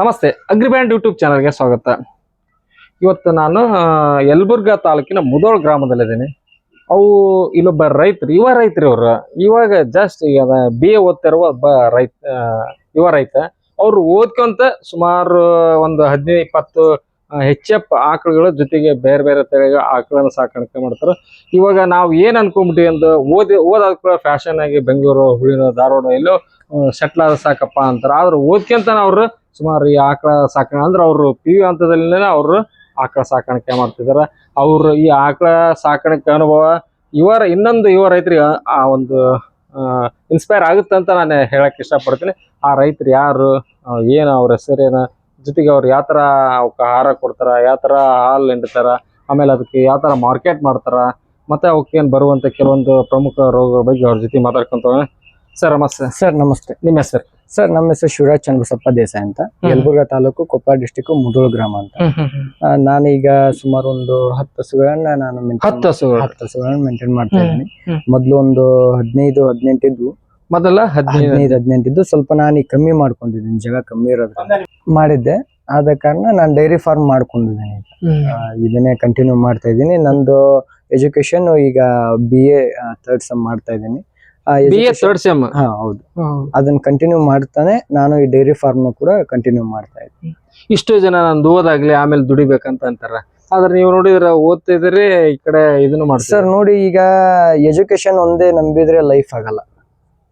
ನಮಸ್ತೆ, ಅಗ್ರಿಬ್ಯಾಂಡ್ ಯೂಟ್ಯೂಬ್ ಚಾನಲ್ಗೆ ಸ್ವಾಗತ. ಇವತ್ತು ನಾನು ಯಲಬುರ್ಗ ತಾಲೂಕಿನ ಮುದೋಳ್ ಗ್ರಾಮದಲ್ಲಿದ್ದೀನಿ. ಅವು ಇಲ್ಲೊಬ್ಬ ರೈತರು, ಯುವ ರೈತರು ಇವರು. ಇವಾಗ ಜಸ್ಟ್ ಈಗ ಬಿ ಎ ಓದ್ತಿರುವ ಒಬ್ಬ ರೈತ ಯುವ ರೈತ. ಅವರು ಓದ್ಕೊಂತ ಸುಮಾರು ಒಂದು ಹದಿನೈದು, ಇಪ್ಪತ್ತು ಹೆಚ್ ಎಫ್ ಆಕಳುಗಳ ಜೊತೆಗೆ ಬೇರೆ ಬೇರೆ ತಳಿಗಳ ಆಕಳನ್ನ ಸಾಕಾಣಿಕೆ ಮಾಡ್ತಾರೆ. ಇವಾಗ ನಾವು ಏನು ಅನ್ಕೊಂಬಿಟ್ಟಿವಿ ಅಂತ ಓದಿ, ಓದಾದ ಕೂಡ ಫ್ಯಾಷನ್ ಆಗಿ ಬೆಂಗಳೂರು, ಹುಳಿನೋ, ಧಾರವಾಡ ಎಲ್ಲೋ ಸೆಟ್ಲ್ ಆದ ಸಾಕಪ್ಪ ಅಂತಾರೆ. ಆದ್ರೆ ಓದ್ಕೊಂತಾನೆ ಅವರು ಸುಮಾರು ಈ ಆಕಳ ಸಾಕಣೆ ಅಂದ್ರೆ ಅವರು ಪಿ ಯು ಹಂತದಲ್ಲಿನೇ ಅವರು ಆಕಳ ಸಾಕಾಣಿಕೆ ಮಾಡ್ತಿದಾರೆ. ಅವರು ಈ ಆಕಳ ಸಾಕಾಣಿಕೆ ಅನುಭವ ಇವರ ಇನ್ನೊಂದು ಯುವ ರೈತರಿಗೆ, ಆ- ಒಂದು ಇನ್ಸ್ಪೈರ್ ಆಗುತ್ತೆ ಅಂತ ನಾನು ಹೇಳಕ್ ಇಷ್ಟಪಡ್ತೀನಿ. ಆ ರೈತರು ಯಾರು ಏನು ಅವ್ರ ಹೆಸರೇನು ಜೊತೆಗೆ ಅವ್ರು ಯಾವ ಥರ ಅವಕ್ಕೆ ಆಹಾರ ಕೊಡ್ತಾರ ಯಾವ ಥರ ಹಾಲು ಹಿಂಡ್ತಾರ ಆಮೇಲೆ ಅದಕ್ಕೆ ಯಾವ ಥರ ಮಾರ್ಕೆಟ್ ಮಾಡ್ತಾರ ಮತ್ತೆ ಅವಕ್ಕೆ ಬರುವಂಥ ಬರುವಂತ ಕೆಲವೊಂದು ಪ್ರಮುಖ ರೋಗಗಳ ಬಗ್ಗೆ ಅವ್ರ ಜೊತೆ ಮಾತಾಡ್ಕೊಂತ ಸರ್ ನಮಸ್ತೆ. ಸರ್ ನಮಸ್ತೆ. ನಿಮ್ಮ ಹೆಸರು? ಸರ್ ನಮ್ಮ ಹೆಸರು ಶಿವರಾಜ್ ಚಂದ್ರಸಪ್ಪ ದೇಸಾಯಿ ಅಂತ. ಯಲಬುರ್ಗಾ ತಾಲೂಕು ಕೊಪ್ಪಳ ಡಿಸ್ಟಿಕ್ ಮುದೋಳ್ ಗ್ರಾಮ ಅಂತ. ನಾನೀಗ ಸುಮಾರು ಒಂದು ಹತ್ತು ಹಸುಗಳನ್ನ ನಾನು ಹತ್ತು ಹಸುಗಳು. ಹತ್ತು ಹಸುಗಳನ್ನ ಮೇಂಟೈನ್ ಮಾಡ್ತಾ ಇದ್ದೀನಿ. ಮೊದಲು ಮೊದ್ಲು ಒಂದು ಹದಿನೈದು ಹದಿನೆಂಟು ಇದ್ವು ಮೊದಲ ಹದಿನೈದು. ಹದಿನೆಂಟಿದ್ದು ಹದಿನೆಂಟು ಇದ್ದು ಸ್ವಲ್ಪ ನಾನು ಈಗ ಕಮ್ಮಿ ಮಾಡ್ಕೊಂಡಿದ್ದೀನಿ ಜಾಗ ಕಮ್ಮಿ ಇರೋದ್ರಿಂದ. ಮಾಡಿದ್ದೆ ಆದ ಕಾರಣ ನಾನು ಡೈರಿ ಫಾರ್ಮ್ ಮಾಡ್ಕೊಂಡಿದ್ದೀನಿ ಇದನ್ನೇ ಕಂಟಿನ್ಯೂ ಮಾಡ್ತಾ ಇದ್ದೀನಿ. ನಂದು ಎಜುಕೇಶನ್ ಈಗ ಬಿ ಎ ಥರ್ಡ್ ಸಮ್ ಮಾಡ್ತಾ ಇದ್ದೀನಿ. ಆ, ಬಿ ಥರ್ಡ್ ಸೆಮ್ ಹಾ ಹೌದು. ಅದನ್ನ ಕಂಟಿನ್ಯೂ ಮಾಡ್ತಾನೆ ನಾನು ಈ ಡೈರಿ ಫಾರ್ಮ್ ಕೂಡ ಕಂಟಿನ್ಯೂ ಮಾಡ್ತಾ ಇದ್ದೀನಿ. ಇಷ್ಟು ಜನ ನಾನು ಓದಾಗ್ಲಿ ಆಮೇಲೆ ದುಡಿಬೇಕಂತ ಅಂತಾರ. ಆದ್ರೆ ನೀವು ನೋಡಿದ್ರೆ ಓದ್ತಾ ಇದ್ರೆ ಈ ಕಡೆ ಇದನ್ನು ಮಾಡ್ತಾರೆ ಸರ್ ನೋಡಿ ಈಗ ಎಜುಕೇಶನ್ ಒಂದೇ ನಂಬಿದ್ರೆ ಲೈಫ್ ಆಗಲ್ಲ.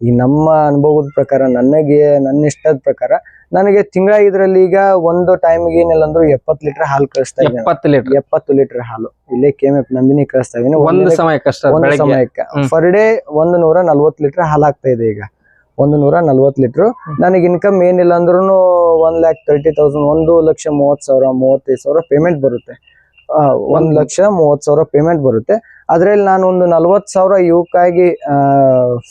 ಈ ನಮ್ಮ ಅನುಭವದ ಪ್ರಕಾರ ನನಗೆ ನನ್ನ ಇಷ್ಟದ ಪ್ರಕಾರ ನನಗೆ ತಿಂಗಳ ಇದ್ರಲ್ಲಿ ಈಗ ಒಂದು ಟೈಮ್ಗೆ ಏನಿಲ್ಲ ಅಂದ್ರು ಎಪ್ಪತ್ತು ಲೀಟರ್ ಹಾಲು ಕಳಿಸ್ತಾ ಇದ್ದೀನಿ. ಎಪ್ಪತ್ತು ಲೀಟರ್? ಎಪ್ಪತ್ತು ಲೀಟರ್ ಹಾಲು. ಇಲ್ಲೇ ಕೆ ಎಂ ಎಫ್ ನಂದಿನಿ ಕಳಿಸ್ತಾ ಇದ್ದೀನಿ. ಒಂದು ಸಮಯ ಕಷ್ಟ ಒಂದು ಸಮಯಕ್ಕೆ. ಪರ್ ಡೇ ಒಂದು ನೂರ ನಲ್ವತ್ತು ಲೀಟರ್ ಹಾಲು ಆಗ್ತಾ ಇದೆ ಈಗ. ಒಂದು ನೂರ ನಲ್ವತ್ತು ಲೀಟರ್. ನನಗೆ ಇನ್ಕಮ್ ಏನಿಲ್ಲ ಅಂದ್ರೂ ಒನ್ ಲ್ಯಾಕ್ ತರ್ಟಿ ತೌಸಂಡ್ ಒಂದು ಲಕ್ಷ ಮೂವತ್ತು ಸಾವಿರ ಮೂವತ್ತೈದು ಸಾವಿರ ಪೇಮೆಂಟ್ ಬರುತ್ತೆ. ಒಂದು- ಲಕ್ಷ ಮೂವತ್ತು ಸಾವಿರ ಪೇಮೆಂಟ್ ಬರುತ್ತೆ. ಅದ್ರಲ್ಲಿ ನಾನು ಒಂದು ನಲ್ವತ್ತು ಸಾವಿರ ಇವಕ್ಕಾಗಿ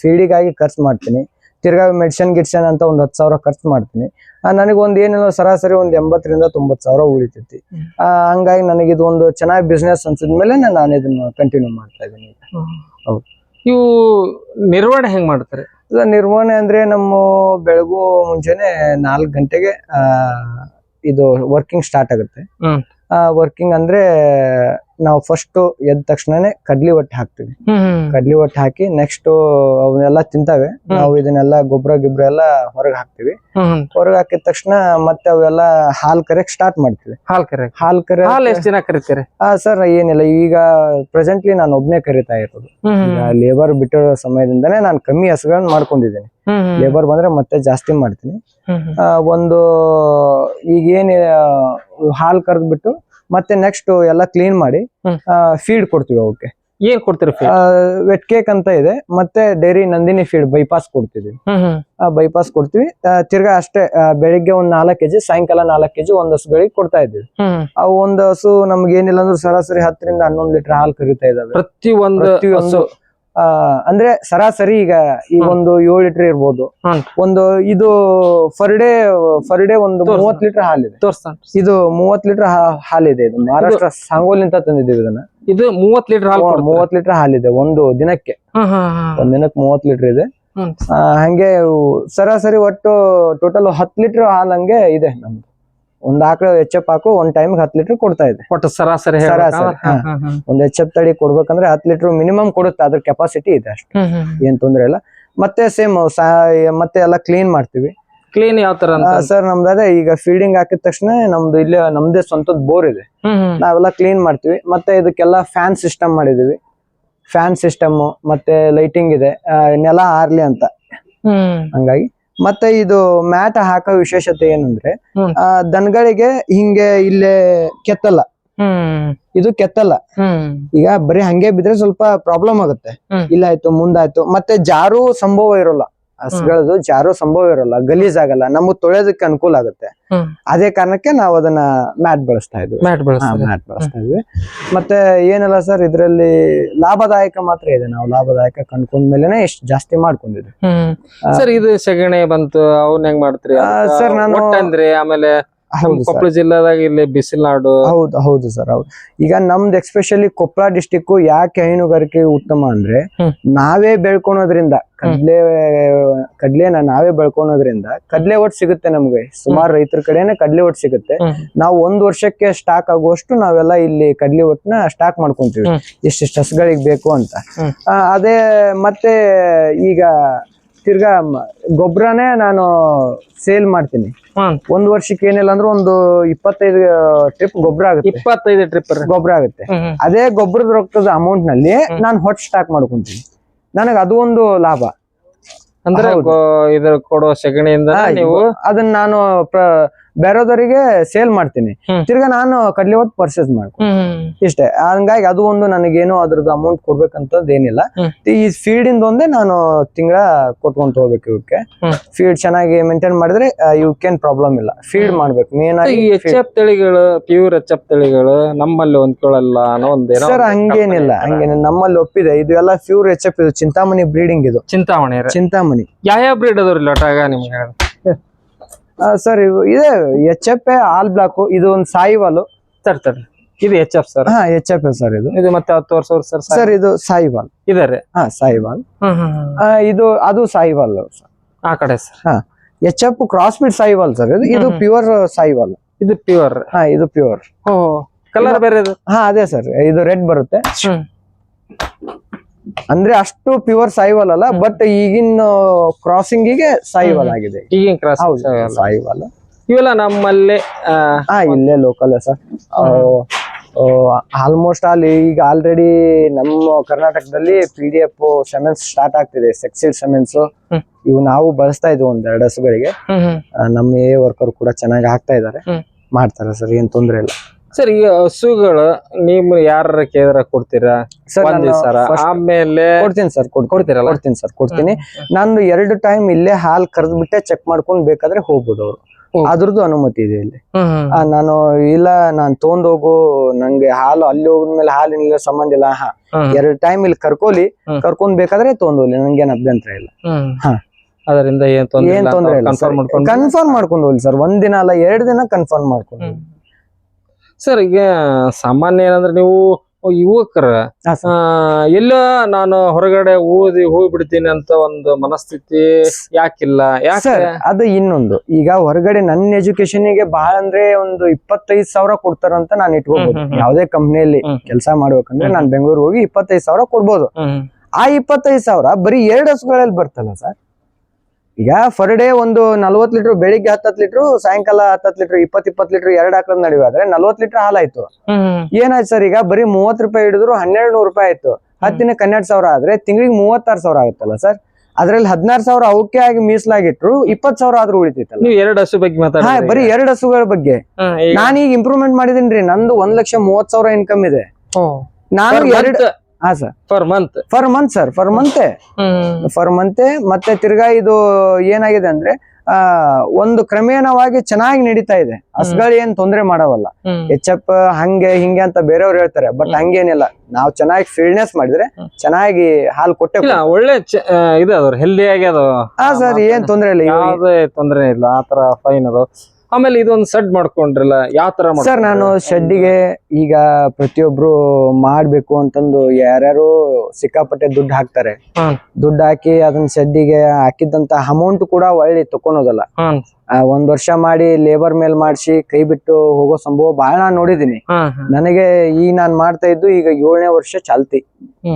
ಫೀಡಿಗಾಗಿ ಖರ್ಚು ಮಾಡ್ತೀನಿ. ತಿರ್ಗಾ ಮೆಡಿಸಿನ್ ಗಿಡ್ಸನ್ ಅಂತ ಒಂದು ಹತ್ತು ಸಾವಿರ ಖರ್ಚು ಮಾಡ್ತೀನಿ. ನನಗೆ ಒಂದು ಏನಿಲ್ಲ ಸರಾಸರಿ ಒಂದು ಎಂಬತ್ತರಿಂದ ತೊಂಬತ್ತು ಸಾವಿರ ಉಳಿತೈತಿ. ಆ, ಹಂಗಾಗಿ ನನಗೆ ಇದು ಒಂದು ಚೆನ್ನಾಗಿ ಬಿಸ್ನೆಸ್ ಅನ್ಸಿದ್ಮೇಲೆ ನಾನು ಇದನ್ನ ಕಂಟಿನ್ಯೂ ಮಾಡ್ತಾ ಇದ್ದೀನಿ. ಹೌದು. ಇವು ನಿರ್ವಹಣೆ ಹೆಂಗ್ ಮಾಡ್ತಾರೆ? ನಿರ್ವಹಣೆ ಅಂದ್ರೆ ನಮ್ಮ ಬೆಳಗು ಮುಂಚೆನೆ ನಾಲ್ಕು ಗಂಟೆಗೆ ಆ, ಇದು ವರ್ಕಿಂಗ್ ಸ್ಟಾರ್ಟ್ ಆಗುತ್ತೆ. ವರ್ಕಿಂಗ್ ಅಂದ್ರೆ ನಾವು ಫಸ್ಟ್ ಎದ್ದ ತಕ್ಷಣನೇ ಕಡ್ಲಿ ಒಟ್ಟು ಹಾಕ್ತೀವಿ. ಕಡ್ಲಿ ಒಟ್ಟು ಹಾಕಿ ನೆಕ್ಸ್ಟ್ ಅವನ್ನೆಲ್ಲ ತಿಂತಾವೆ. ನಾವು ಇದನ್ನೆಲ್ಲ ಗೊಬ್ಬರ ಗಿಬ್ರ ಎಲ್ಲ ಹೊರಗೆ ಹಾಕ್ತಿವಿ. ಹೊರಗೆ ಹಾಕಿದ ತಕ್ಷಣ ಮತ್ತೆ ಅವೆಲ್ಲ ಹಾಲ್ ಕರೆಯಕ್ ಸ್ಟಾರ್ಟ್ ಮಾಡ್ತೀವಿ. ಹಾಲ್ ಕರೆ ಹಾಲ್ ಕರೆ ಹಾಲ್ ಎಷ್ಟು ಜನ ಕರಿತೀರಿ? ಸರ್ ಏನಿಲ್ಲ. ಈಗ ಪ್ರೆಸೆಂಟ್ಲಿ ನಾನು ಒಬ್ನೇ ಕರಿತಾ ಇರೋದು. ಲೇಬರ್ ಬಿಟ್ಟಿರೋ ಸಮಯದಿಂದನೇ ನಾನು ಕಮ್ಮಿ ಹಸುಗಳನ್ನ ಮಾಡ್ಕೊಂಡಿದ್ದೀನಿ. ಲೇಬರ್ ಬಂದ್ರೆ ಮತ್ತೆ ಜಾಸ್ತಿ ಮಾಡ್ತೀನಿ. ಒಂದು ಈಗ ಏನ್ ಹಾಲ್ ಕರೆದ್ಬಿಟ್ಟು ಮತ್ತೆ ನೆಕ್ಸ್ಟ್ ಎಲ್ಲ ಕ್ಲೀನ್ ಮಾಡಿ. ಫೀಡ್ ಕೊಡ್ತೀವಿ ಅವಕ್ಕೆ ಏನ್ ಕೊಡ್ತೀರಿ ವೆಟ್ ಕೇಕ್ ಅಂತ ಇದೆ ಮತ್ತೆ ಡೈರಿ ನಂದಿನಿ ಫೀಡ್ ಬೈಪಾಸ್ ಕೊಡ್ತೀವಿ ಬೈಪಾಸ್ ಕೊಡ್ತೀವಿ. ತಿರ್ಗಾ ಅಷ್ಟೇ ಬೆಳಿಗ್ಗೆ ಒಂದ್ ನಾಲ್ಕು ಕೆಜಿ ಸಾಯಂಕಾಲ ನಾಲ್ಕು ಕೆಜಿ ಒಂದ್ ಹಸುಗಳಿಗೆ ಕೊಡ್ತಾ ಇದ್ವಿ ಅವು ಒಂದ್ ಹಸು ನಮ್ಗೆ ಏನಿಲ್ಲ ಅಂದ್ರೆ ಸರಾಸರಿ ಹತ್ತರಿಂದ ಹನ್ನೊಂದು ಲೀಟರ್ ಹಾಲು ಕರಿತಾ ಇದಾವೆ. ಪ್ರತಿ ಒಂದು ಅಂದ್ರೆ ಸರಾಸರಿ ಈಗ ಈ ಒಂದು ಏಳು ಲೀಟರ್ ಇರ್ಬೋದು. ಒಂದು ಇದು ಫರ್ ಡೇ ಫರ್ ಡೇ ಒಂದು. ಮೂವತ್ ಲೀಟರ್ ಹಾಲಿದೆ. ಇದು ಮೂವತ್ ಲೀಟರ್ ಹಾಲಿದೆ ಇದು. ಮಹಾರಾಷ್ಟ್ರ ಸಾಂಗೋಲಿಂದ ತಂದಿದ್ದೀವಿ ಇದನ್ನ. ಇದು ಮೂವತ್ ಲೀಟರ್ ಹಾಲ್. ಮೂವತ್ ಲೀಟರ್ ಹಾಲಿದೆ ಒಂದು ದಿನಕ್ಕೆ. ಒಂದ್ ದಿನಕ್ಕೆ ಮೂವತ್ ಲೀಟರ್ ಇದೆ. ಹಂಗೆ ಸರಾಸರಿ ಒಟ್ಟು ಟೋಟಲ್ ಹತ್ತು ಲೀಟರ್ ಹಾಲ್ ಹಂಗೆ ಇದೆ ನಮ್ದು. ಒಂದ್ ಆಕಳು ಎಚ್ ಎಫ್ ಹಾಕು ಒಂದ್ ಟೈಮ್ ಹತ್ತು ಲೀಟರ್ ಕೊಡ್ತಾ ಇದೆ. ಒಟ್ಟು ಸರಾಸರಿ ಸರಾಸರಿ. ಒಂದ್ ಎಚ್ ಎಫ್ ತಳಿ ಕೊಡ್ಬೇಕಂದ್ರೆ ಹತ್ತು ಲೀಟರ್ ಮಿನಿಮಮ್ ಕೊಡುತ್ತೆ ಅದ್ರ ಕೆಪಾಸಿಟಿ ಇದೆ ಅಷ್ಟು. ಏನ್ ತೊಂದ್ರೆ ಇಲ್ಲ. ಮತ್ತೆ ಸೇಮ್ ಮತ್ತೆ ಎಲ್ಲ ಕ್ಲೀನ್ ಮಾಡ್ತೀವಿ. ಕ್ಲೀನ್ ಯಾವ ತರ ಸರ್ ನಮ್ದು ಅದೇ ಈಗ ಫೀಡಿಂಗ್ ಹಾಕಿದ ತಕ್ಷಣ ನಮ್ದು ಇಲ್ಲಿ ನಮ್ದೇ ಸ್ವಂತದ ಬೋರ್ ಇದೆ. ನಾವೆಲ್ಲ ಕ್ಲೀನ್ ಮಾಡ್ತೀವಿ. ಮತ್ತೆ ಇದಕ್ಕೆಲ್ಲ ಫ್ಯಾನ್ ಸಿಸ್ಟಮ್ ಮಾಡಿದೀವಿ. ಫ್ಯಾನ್ ಸಿಸ್ಟಮ್ ಮತ್ತೆ ಲೈಟಿಂಗ್ ಇದೆ. ಇನ್ನೆಲ್ಲ ನೆಲ ಆರ್ಲಿ ಅಂತ. ಹಂಗಾಗಿ ಮತ್ತೆ ಇದು ಮ್ಯಾಟ್ ಹಾಕೋ ವಿಶೇಷತೆ ಏನಂದ್ರೆ ಆ, ದನಗಳಿಗೆ ಹಿಂಗೆ ಇಲ್ಲೇ ಕೆತ್ತಲ್ಲ. ಇದು ಕೆತ್ತಲ್ಲ. ಈಗ ಬರೀ ಹಂಗೆ ಬಿದ್ರೆ ಸ್ವಲ್ಪ ಪ್ರಾಬ್ಲಮ್ ಆಗುತ್ತೆ. ಇಲ್ಲಾಯ್ತು ಮುಂದಾಯ್ತು. ಮತ್ತೆ ಜಾರು ಸಂಭವ ಇರೋಲ್ಲ. ಹಸ್ಗಳದು ಜಾರು ಸಂಭವ ಇರಲ್ಲ ಗಲೀಜ್ ಆಗಲ್ಲ ನಮಗ್ ತೊಳೆಯೋದಕ್ಕೆ ಅನುಕೂಲ ಆಗುತ್ತೆ. ಅದೇ ಕಾರಣಕ್ಕೆ ನಾವು ಅದನ್ನ ಮ್ಯಾಟ್ ಬಳಸ್ತಾ ಇದ್ವಿ. ಮ್ಯಾಟ್ ಬಳಸ್ತಾ ಇದ್ವಿ. ಮತ್ತೆ ಏನಲ್ಲ ಸರ್ ಇದರಲ್ಲಿ ಲಾಭದಾಯಕ ಮಾತ್ರ ಇದೆ ನಾವು ಲಾಭದಾಯಕ ಕಂಡ್ಕೊಂಡ್ಮೇಲೆನೆ ಎಷ್ಟು ಜಾಸ್ತಿ ಮಾಡ್ಕೊಂಡಿದ್ವಿ. ಸರ್ ಇದು ಸೆಗಣಿ ಬಂತು ಅವ್ನ ಹೆಂಗ್ ಮಾಡ್ತೀರಿ? ಸರ್ ನಾನು- ಆಮೇಲೆ ಕೊಪ್ಪಳ ಜಿಲ್ಲಾದಾಗ ಇಲ್ಲಿ ಬಿಸಿಲ್ನಾಡು. ಹೌದು ಹೌದು ಸರ್ ಹೌದು. ಈಗ ನಮ್ದು ಎಕ್ಸ್ಪೆಷಲಿ ಕೊಪ್ಪಳ ಡಿಸ್ಟಿಕ್ ಯಾಕೆ ಹೈನುಗಾರಿಕೆ ಉತ್ತಮ ಅಂದ್ರೆ. ನಾವೇ ಬೆಳ್ಕೊಳೋದ್ರಿಂದ ಕಡ್ಲೆ ಕಡ್ಲೆನ ನಾವೇ ಬೆಳ್ಕೊಳೋದ್ರಿಂದ ಕಡ್ಲೆ ಒಟ್ಟು ಸಿಗುತ್ತೆ ನಮ್ಗೆ. ಸುಮಾರು ರೈತರ ಕಡೆನೆ ಕಡ್ಲೆ ಒಟ್ಟು ಸಿಗುತ್ತೆ. ನಾವು ಒಂದ್ ವರ್ಷಕ್ಕೆ ಸ್ಟಾಕ್ ಆಗುವಷ್ಟು ನಾವೆಲ್ಲ ಇಲ್ಲಿ ಕಡ್ಲೆ ಒಟ್ಟನ ಸ್ಟಾಕ್ ಮಾಡ್ಕೊಂತೀವಿ. ಇಷ್ಟಿಷ್ಟು ಹಸುಗಳಿಗೆ ಬೇಕು ಅಂತ. ಅದೇ ಮತ್ತೆ ಈಗ ತಿರ್ಗಾ ಗೊಬ್ಬರನೇ ನಾನು ಸೇಲ್ ಮಾಡ್ತೀನಿ. ಒಂದ್ ವರ್ಷಕ್ಕೆ ಏನಿಲ್ಲ ಅಂದ್ರೆ ಒಂದು ಇಪ್ಪತ್ತೈದು ಟ್ರಿಪ್ ಗೊಬ್ಬರ ಆಗುತ್ತೆ. ಇಪ್ಪತ್ತೈದು ಟ್ರಿಪ್ ಗೊಬ್ಬರ ಆಗುತ್ತೆ. ಅದೇ ಗೊಬ್ಬರದ ರೊಕ್ಕದ ಅಮೌಂಟ್ನಲ್ಲಿ ನಾನು ಹೊಟ್ ಸ್ಟಾಕ್ ಮಾಡ್ಕೊಂತೀನಿ. ನನಗೆ ಅದು ಒಂದು ಲಾಭ. ಅಂದ್ರೆ ಕೊಡೋ ಸಗಣಿಯಿಂದ ನೀವು ಅದನ್ನ ನಾನು ಬೇರೆದವರಿಗೆ ಸೇಲ್ ಮಾಡ್ತೀನಿ. ತಿರ್ಗಾ ನಾನು ಕಡ್ಲಿ ಒಟ್ಟು ಪರ್ಚೇಸ್ ಮಾಡ್ಕೊ ಇಷ್ಟೇ. ಹಂಗಾಗಿ ಅದು ಒಂದು ನನಗೇನು ಅದ್ರದ್ದು ಅಮೌಂಟ್ ಕೊಡ್ಬೇಕಂತದ್ದು ಏನಿಲ್ಲ. ಈ ಫೀಡ್ ಇಂದ ಒಂದೇ ನಾನು ತಿಂಗಳ ಕೊಟ್ಕೊಂತ ಹೋಗ್ಬೇಕು ಇವಕ್ಕೆ. ಫೀಡ್ ಚೆನ್ನಾಗಿ ಮೇಂಟೈನ್ ಮಾಡಿದ್ರೆ ಇವಕ್ಕೇನ್ ಪ್ರಾಬ್ಲಮ್ ಇಲ್ಲ. ಫೀಡ್ ಮಾಡ್ಬೇಕು. ಮೇನ್ ಆಗಿ ತಳಿಗಳು ಪ್ಯೂರ್ ಎಚ್ ಎಫ್ ತಳಿಗಳು ನಮ್ಮಲ್ಲಿ ಹೊಂದ್ಕೊಳ್ಳಲ್ಲ ಅನ್ನೋ ಸರ್ ಹಂಗೇನಿಲ್ಲ. ಹಂಗೇನಿಲ್ಲ. ನಮ್ಮಲ್ಲಿ ಒಪ್ಪಿದೆ. ಇದು ಎಲ್ಲ ಪ್ಯೂರ್ ಎಚ್ ಎಫ್ ಇದು ಚಿಂತಾಮಣಿ ಬ್ರೀಡಿಂಗ್ ಇದು. ಚಿಂತಾಮಣಿ ಚಿಂತಾಮಣಿ. ಯಾವ ಬ್ರೀಡ್ ಅದ್ರಲ್ಲಿ ಲಟಾಗ ನಿಮ್ಗೆ ಸರ್ ಇದೆ H F a all black ಇದು ಒಂದು ಸಾಯಿವಾಲ್ ಸರ್ ಸರ್ ಇದು ಎಚ್ ಎಫ್ ಸರ್. ಹಾ ಎಚ್ ಎಫ್ ಸರ್ ಇದು. ಇದು ಮತ್ತೆ ಹತ್ತು ವರ್ಷ ಸರ್ ಸರ್ ಇದು ಸಾಯಿವಾಲ್ ಇದೆ ರೀ. ಹಾ ಸಾಯಿವಾಲ್ ಇದು ಅದು ಸಾಯಿವಾಲ್ ಆ ಕಡೆ ಸರ್. ಹಾ ಎಚ್ ಎಫ್ ಕ್ರಾಸ್ ಬಿಡ್ ಸಾಯಿವಾಲ್ ಸರ್ ಇದು. ಇದು. ಪ್ಯೂರ್ ಸಾಯಿವಾಲ್ ಇದು ಪ್ಯೂರ್ ಹಾ ಇದು ಪ್ಯೂರ್ ಕಲರ್ ಬೇರೆ ಹಾ ಅದೇ ಸರ್ ಇದು ರೆಡ್ ಬರುತ್ತೆ. ಅಂದ್ರೆ ಅಷ್ಟು ಪ್ಯೂರ್ ಸಾಯಿವಾಲ್ ಅಲ್ಲ ಬಟ್ ಈಗಿನ ಕ್ರಾಸಿಂಗ್ಗೆ ಸಾಯಿವಾಲ್ ಆಗಿದೆ. ಈಗಿನ ಕ್ರಾಸ್ ಸಾಯಿವಾಲ್. ಇವೆಲ್ಲ ನಮ್ಮಲ್ಲಿ ಆ, ಹಾ ಇಲ್ಲೇ ಲೋಕಲ್ ಸರ್. ಆಲ್ಮೋಸ್ಟ್ ಆಲ್ ಈಗ ಆಲ್ರೆಡಿ ನಮ್ಮ ಕರ್ನಾಟಕದಲ್ಲಿ P D F semens start ಆಗ್ತಿದೆ ಸೆಕ್ಸಿಡ್ ಸೆಮೆನ್ಸ್. ಇವು ನಾವು ಬಳಸ್ತಾ ಇದ್ವಿ ಒಂದ್ ಎರಡು ಹಸುಗಳಿಗೆ. ನಮ್ಮ ಎ ವರ್ಕರ್ ಕೂಡ ಚೆನ್ನಾಗಿ ಆಗ್ತಾ ಇದ್ದಾರೆ. ಹ್ಮ್. ಮಾಡ್ತಾರೆ ಸರ್ ಏನ್ ತೊಂದ್ರೆ ಇಲ್ಲ. ಸರ್ ಈ ಹಸುಗಳು ನೀವು ಯಾರ ಕೇಂದ್ರ ಕೊಡ್ತೀರಾ? ಸರ್ ಒಂದ್ ಸರ. ಆಮೇಲೆ ಕೊಡ್ತೀನಿ ಸರ್ ಕೊಡ್ತೀರಲ್ಲ? ಕೊಡ್ತೀನಿ ಸರ್ ಕೊಡ್ತೀನಿ. ನಾನು ಎರಡು ಟೈಮ್ ಇಲ್ಲೇ ಹಾಲ್ ಕರೆದ್ ಬಿಟ್ಟೆ ಚೆಕ್ ಮಾಡ್ಕೊಂಡ್ ಬೇಕಾದ್ರೆ ಹೋಗ್ಬೋದು ಅವ್ರು. ಅದ್ರದ್ದು ಅನುಮತಿ ಇದೆ ಇಲ್ಲಿ. ಹ್ಮ್ ಹ್ಮ್. ಆ, ನಾನು ಇಲ್ಲ ನಾನ್ ತೊಗೊಂಡ್ ಹೋಗು ನಂಗೆ ಹಾಲು ಅಲ್ಲಿ ಹೋಗಿದ್ಮೇಲೆ ಹಾಲಿನ ಸಂಬಂಧ ಇಲ್ಲ. ಹಾ ಹ್ಮ್. ಎರಡ್ ಟೈಮ್ ಇಲ್ಲಿ ಕರ್ಕೊಲಿ ಹ್ಮ್. ಕರ್ಕೊಂಡ್ ಬೇಕಾದ್ರೆ ತೊಗೊಂಡ್ ಹೋಗ್ಲಿ ನಂಗೇನ್ ಅಭ್ಯಂತರ ಇಲ್ಲ. ಹ್ಮ್. ಹಾ. ಅದರಿಂದ ಏನ್ ತೊಂದ್ರೆ ಏನ್ ತೊಂದ್ರೆ ಇಲ್ಲ ಕನ್ಫರ್ಮ್ ಮಾಡ್ಕೊಂಡು ಕನ್ಫರ್ಮ್ ಮಾಡ್ಕೊಂಡು ಹೋಗ್ಲಿ ಸರ್. ಒಂದ್ ದಿನ ಅಲ್ಲ ಎರಡ್ ದಿನ ಕನ್ಫರ್ಮ್ ಮಾಡ್ಕೊಂಡು ಹೋಗ್ಲಿ. ಸರ್ ಈಗ ಸಾಮಾನ್ಯ ಏನಂದ್ರೆ ನೀವು ಯುವಕರ ಎಲ್ಲ. ನಾನು ಹೊರಗಡೆ ಓದಿ ಹೋಗ್ಬಿಡ್ತೀನಿ ಅಂತ ಒಂದು ಮನಸ್ಥಿತಿ ಯಾಕಿಲ್ಲ? ಯಾಕೆ? ಅದು ಇನ್ನೊಂದು. ಈಗ ಹೊರಗಡೆ ನನ್ನ ಎಜುಕೇಶನ್ಗೆ ಬಹಳ ಅಂದ್ರೆ ಒಂದು ಇಪ್ಪತ್ತೈದು ಸಾವಿರ ಕೊಡ್ತಾರಂತ ನಾನು ಇಟ್ಕೋಬಹುದು. ಯಾವ್ದೇ ಕಂಪ್ನಿಯಲ್ಲಿ ಕೆಲಸ ಮಾಡ್ಬೇಕಂದ್ರೆ ನಾನ್ ಬೆಂಗಳೂರು ಹೋಗಿ ಇಪ್ಪತ್ತೈದು ಸಾವಿರ ಕೊಡ್ಬೋದು. ಆ ಇಪ್ಪತ್ತೈದು ಸಾವಿರ ಬರೀ ಎರಡು ಹಸುಗಳಲ್ಲಿ ಬರ್ತಲ್ಲ ಸರ್. ಈಗ ಫರ್ ಡೇ ಒಂದು ನಲ್ವತ್ ಲೀಟರ್ ಬೆಳಿಗ್ಗೆ ಹತ್ತತ್ ಲೀಟರ್ ಸಾಯಂಕಾಲ ಹತ್ತತ್ತು ಲೀಟರ್ ಇಪ್ಪತ್ ಇಪ್ಪತ್ ಲೀಟರ್ ಎರಡು ಹಾಕೋದ್ ನಡುವೆ ಆದ್ರೆ ನಲ್ವತ್ ಲೀಟರ್ ಹಾಲಾಯ್ತು. ಏನಾಯ್ತು ಸರ್ ಈಗ ಬರೀ ಮೂವತ್ ರೂಪಾಯಿ ಹಿಡಿದ್ರು ಹನ್ನೆರಡು ನೂರು ರೂಪಾಯಿ ಆಯ್ತು. ಹತ್ತಿನ ಹನ್ನೆರಡು ಸಾವಿರ ಆದ್ರೆ ತಿಂಗಳಿಗೆ ಮೂವತ್ತಾರು ಸಾವಿರ ಆಗುತ್ತಲ್ಲ ಸರ್? ಅದ್ರಲ್ಲಿ ಹದಿನಾರು ಸಾವಿರ ಅವಕ್ಕೆ ಆಗಿ ಮೀಸಲಾಗಿಟ್ರು ಇಪ್ಪತ್ ಸಾವಿರ ಆದ್ರೂ ಉಳಿತೈತಲ್ಲ. ನೀವು ಎರಡು ಹಸು ಬಗ್ಗೆ ಮಾತಾಡಿ ಬರೀ ಎರಡು ಹಸುಗಳ ಬಗ್ಗೆ. ನಾನೀಗ ಇಂಪ್ರೂವ್ಮೆಂಟ್ ಮಾಡಿದೀನಿ ರೀ ನಂದು ಒಂದ್ ಲಕ್ಷ ಮೂವತ್ ಸಾವಿರ ಇನ್ಕಮ್ ಇದೆ. ನಾನು ಎರಡ್ ಹಾ sir per month per month sir per ಮಂತೆ per ಮಂತೆ ಮತ್ತೆ ತಿರ್ಗಾ ಇದು ಏನಾಗಿದೆ ಅಂದ್ರೆ ಆ ಒಂದು ಕ್ರಮೇಣವಾಗಿ ಚೆನ್ನಾಗಿ ನಡೀತಾ ಇದೆ. ಹಸ್ಗಳು ಏನ್ ತೊಂದ್ರೆ ಮಾಡವಲ್ಲ. ಎಚ್ ಎಫ್ ಹಂಗೆ ಹಿಂಗೆ ಅಂತ ಬೇರೆಯವ್ರು ಹೇಳ್ತಾರೆ ಬಟ್ ಹಂಗೇನಿಲ್ಲ. ನಾವು ಚೆನ್ನಾಗಿ ಫೀಲ್ಡ್ನೆಸ್ ಮಾಡಿದ್ರೆ ಚೆನ್ನಾಗಿ ಹಾಲು ಕೊಟ್ಟೆ ಒಳ್ಳೆ ಇದು ಹೆಲ್ದಿ ಆಗಿ ಅದು. ಹಾ ಸರ್ ಏನ್ ತೊಂದ್ರೆ ಇಲ್ಲ. ತೊಂದ್ರೆ ಇಲ್ಲ ಆತರ ಫೈನ್ ಅದಾವ ಆಮೇಲೆ ಇದೊಂದು ಸೆಡ್ ಮಾಡ್ಕೊಂಡ್ರಲ್ಲ ಯಾವ ತರ ಸರ್ ನಾನು ಶೆಡ್ಡಿಗೆ ಈಗ ಪ್ರತಿಯೊಬ್ರು ಮಾಡ್ಬೇಕು ಅಂತಂದು ಯಾರ್ಯಾರು ಸಿಕ್ಕಾಪಟ್ಟೆ ದುಡ್ಡು ಹಾಕ್ತಾರೆ. ದುಡ್ಡು ಹಾಕಿ ಅದನ್ನ ಶೆಡ್ಡಿಗೆ ಹಾಕಿದಂತ ಅಮೌಂಟ್ ಕೂಡ ಒಳ್ಳೆ ತಕೊಳೋದಲ್ಲ ಒಂದ್ ವರ್ಷ ಮಾಡಿ ಲೇಬರ್ ಮೇಲ್ ಮಾಡಿಸಿ ಕೈ ಬಿಟ್ಟು ಹೋಗೋ ಸಂಭವ ಬಹಳ ನಾನ್ ನೋಡಿದೀನಿ. ನನಗೆ ಈ ನಾನ್ ಮಾಡ್ತಾ ಇದ್ದು ಈಗ ಏಳನೇ ವರ್ಷ ಚಾಲ್ತಿ.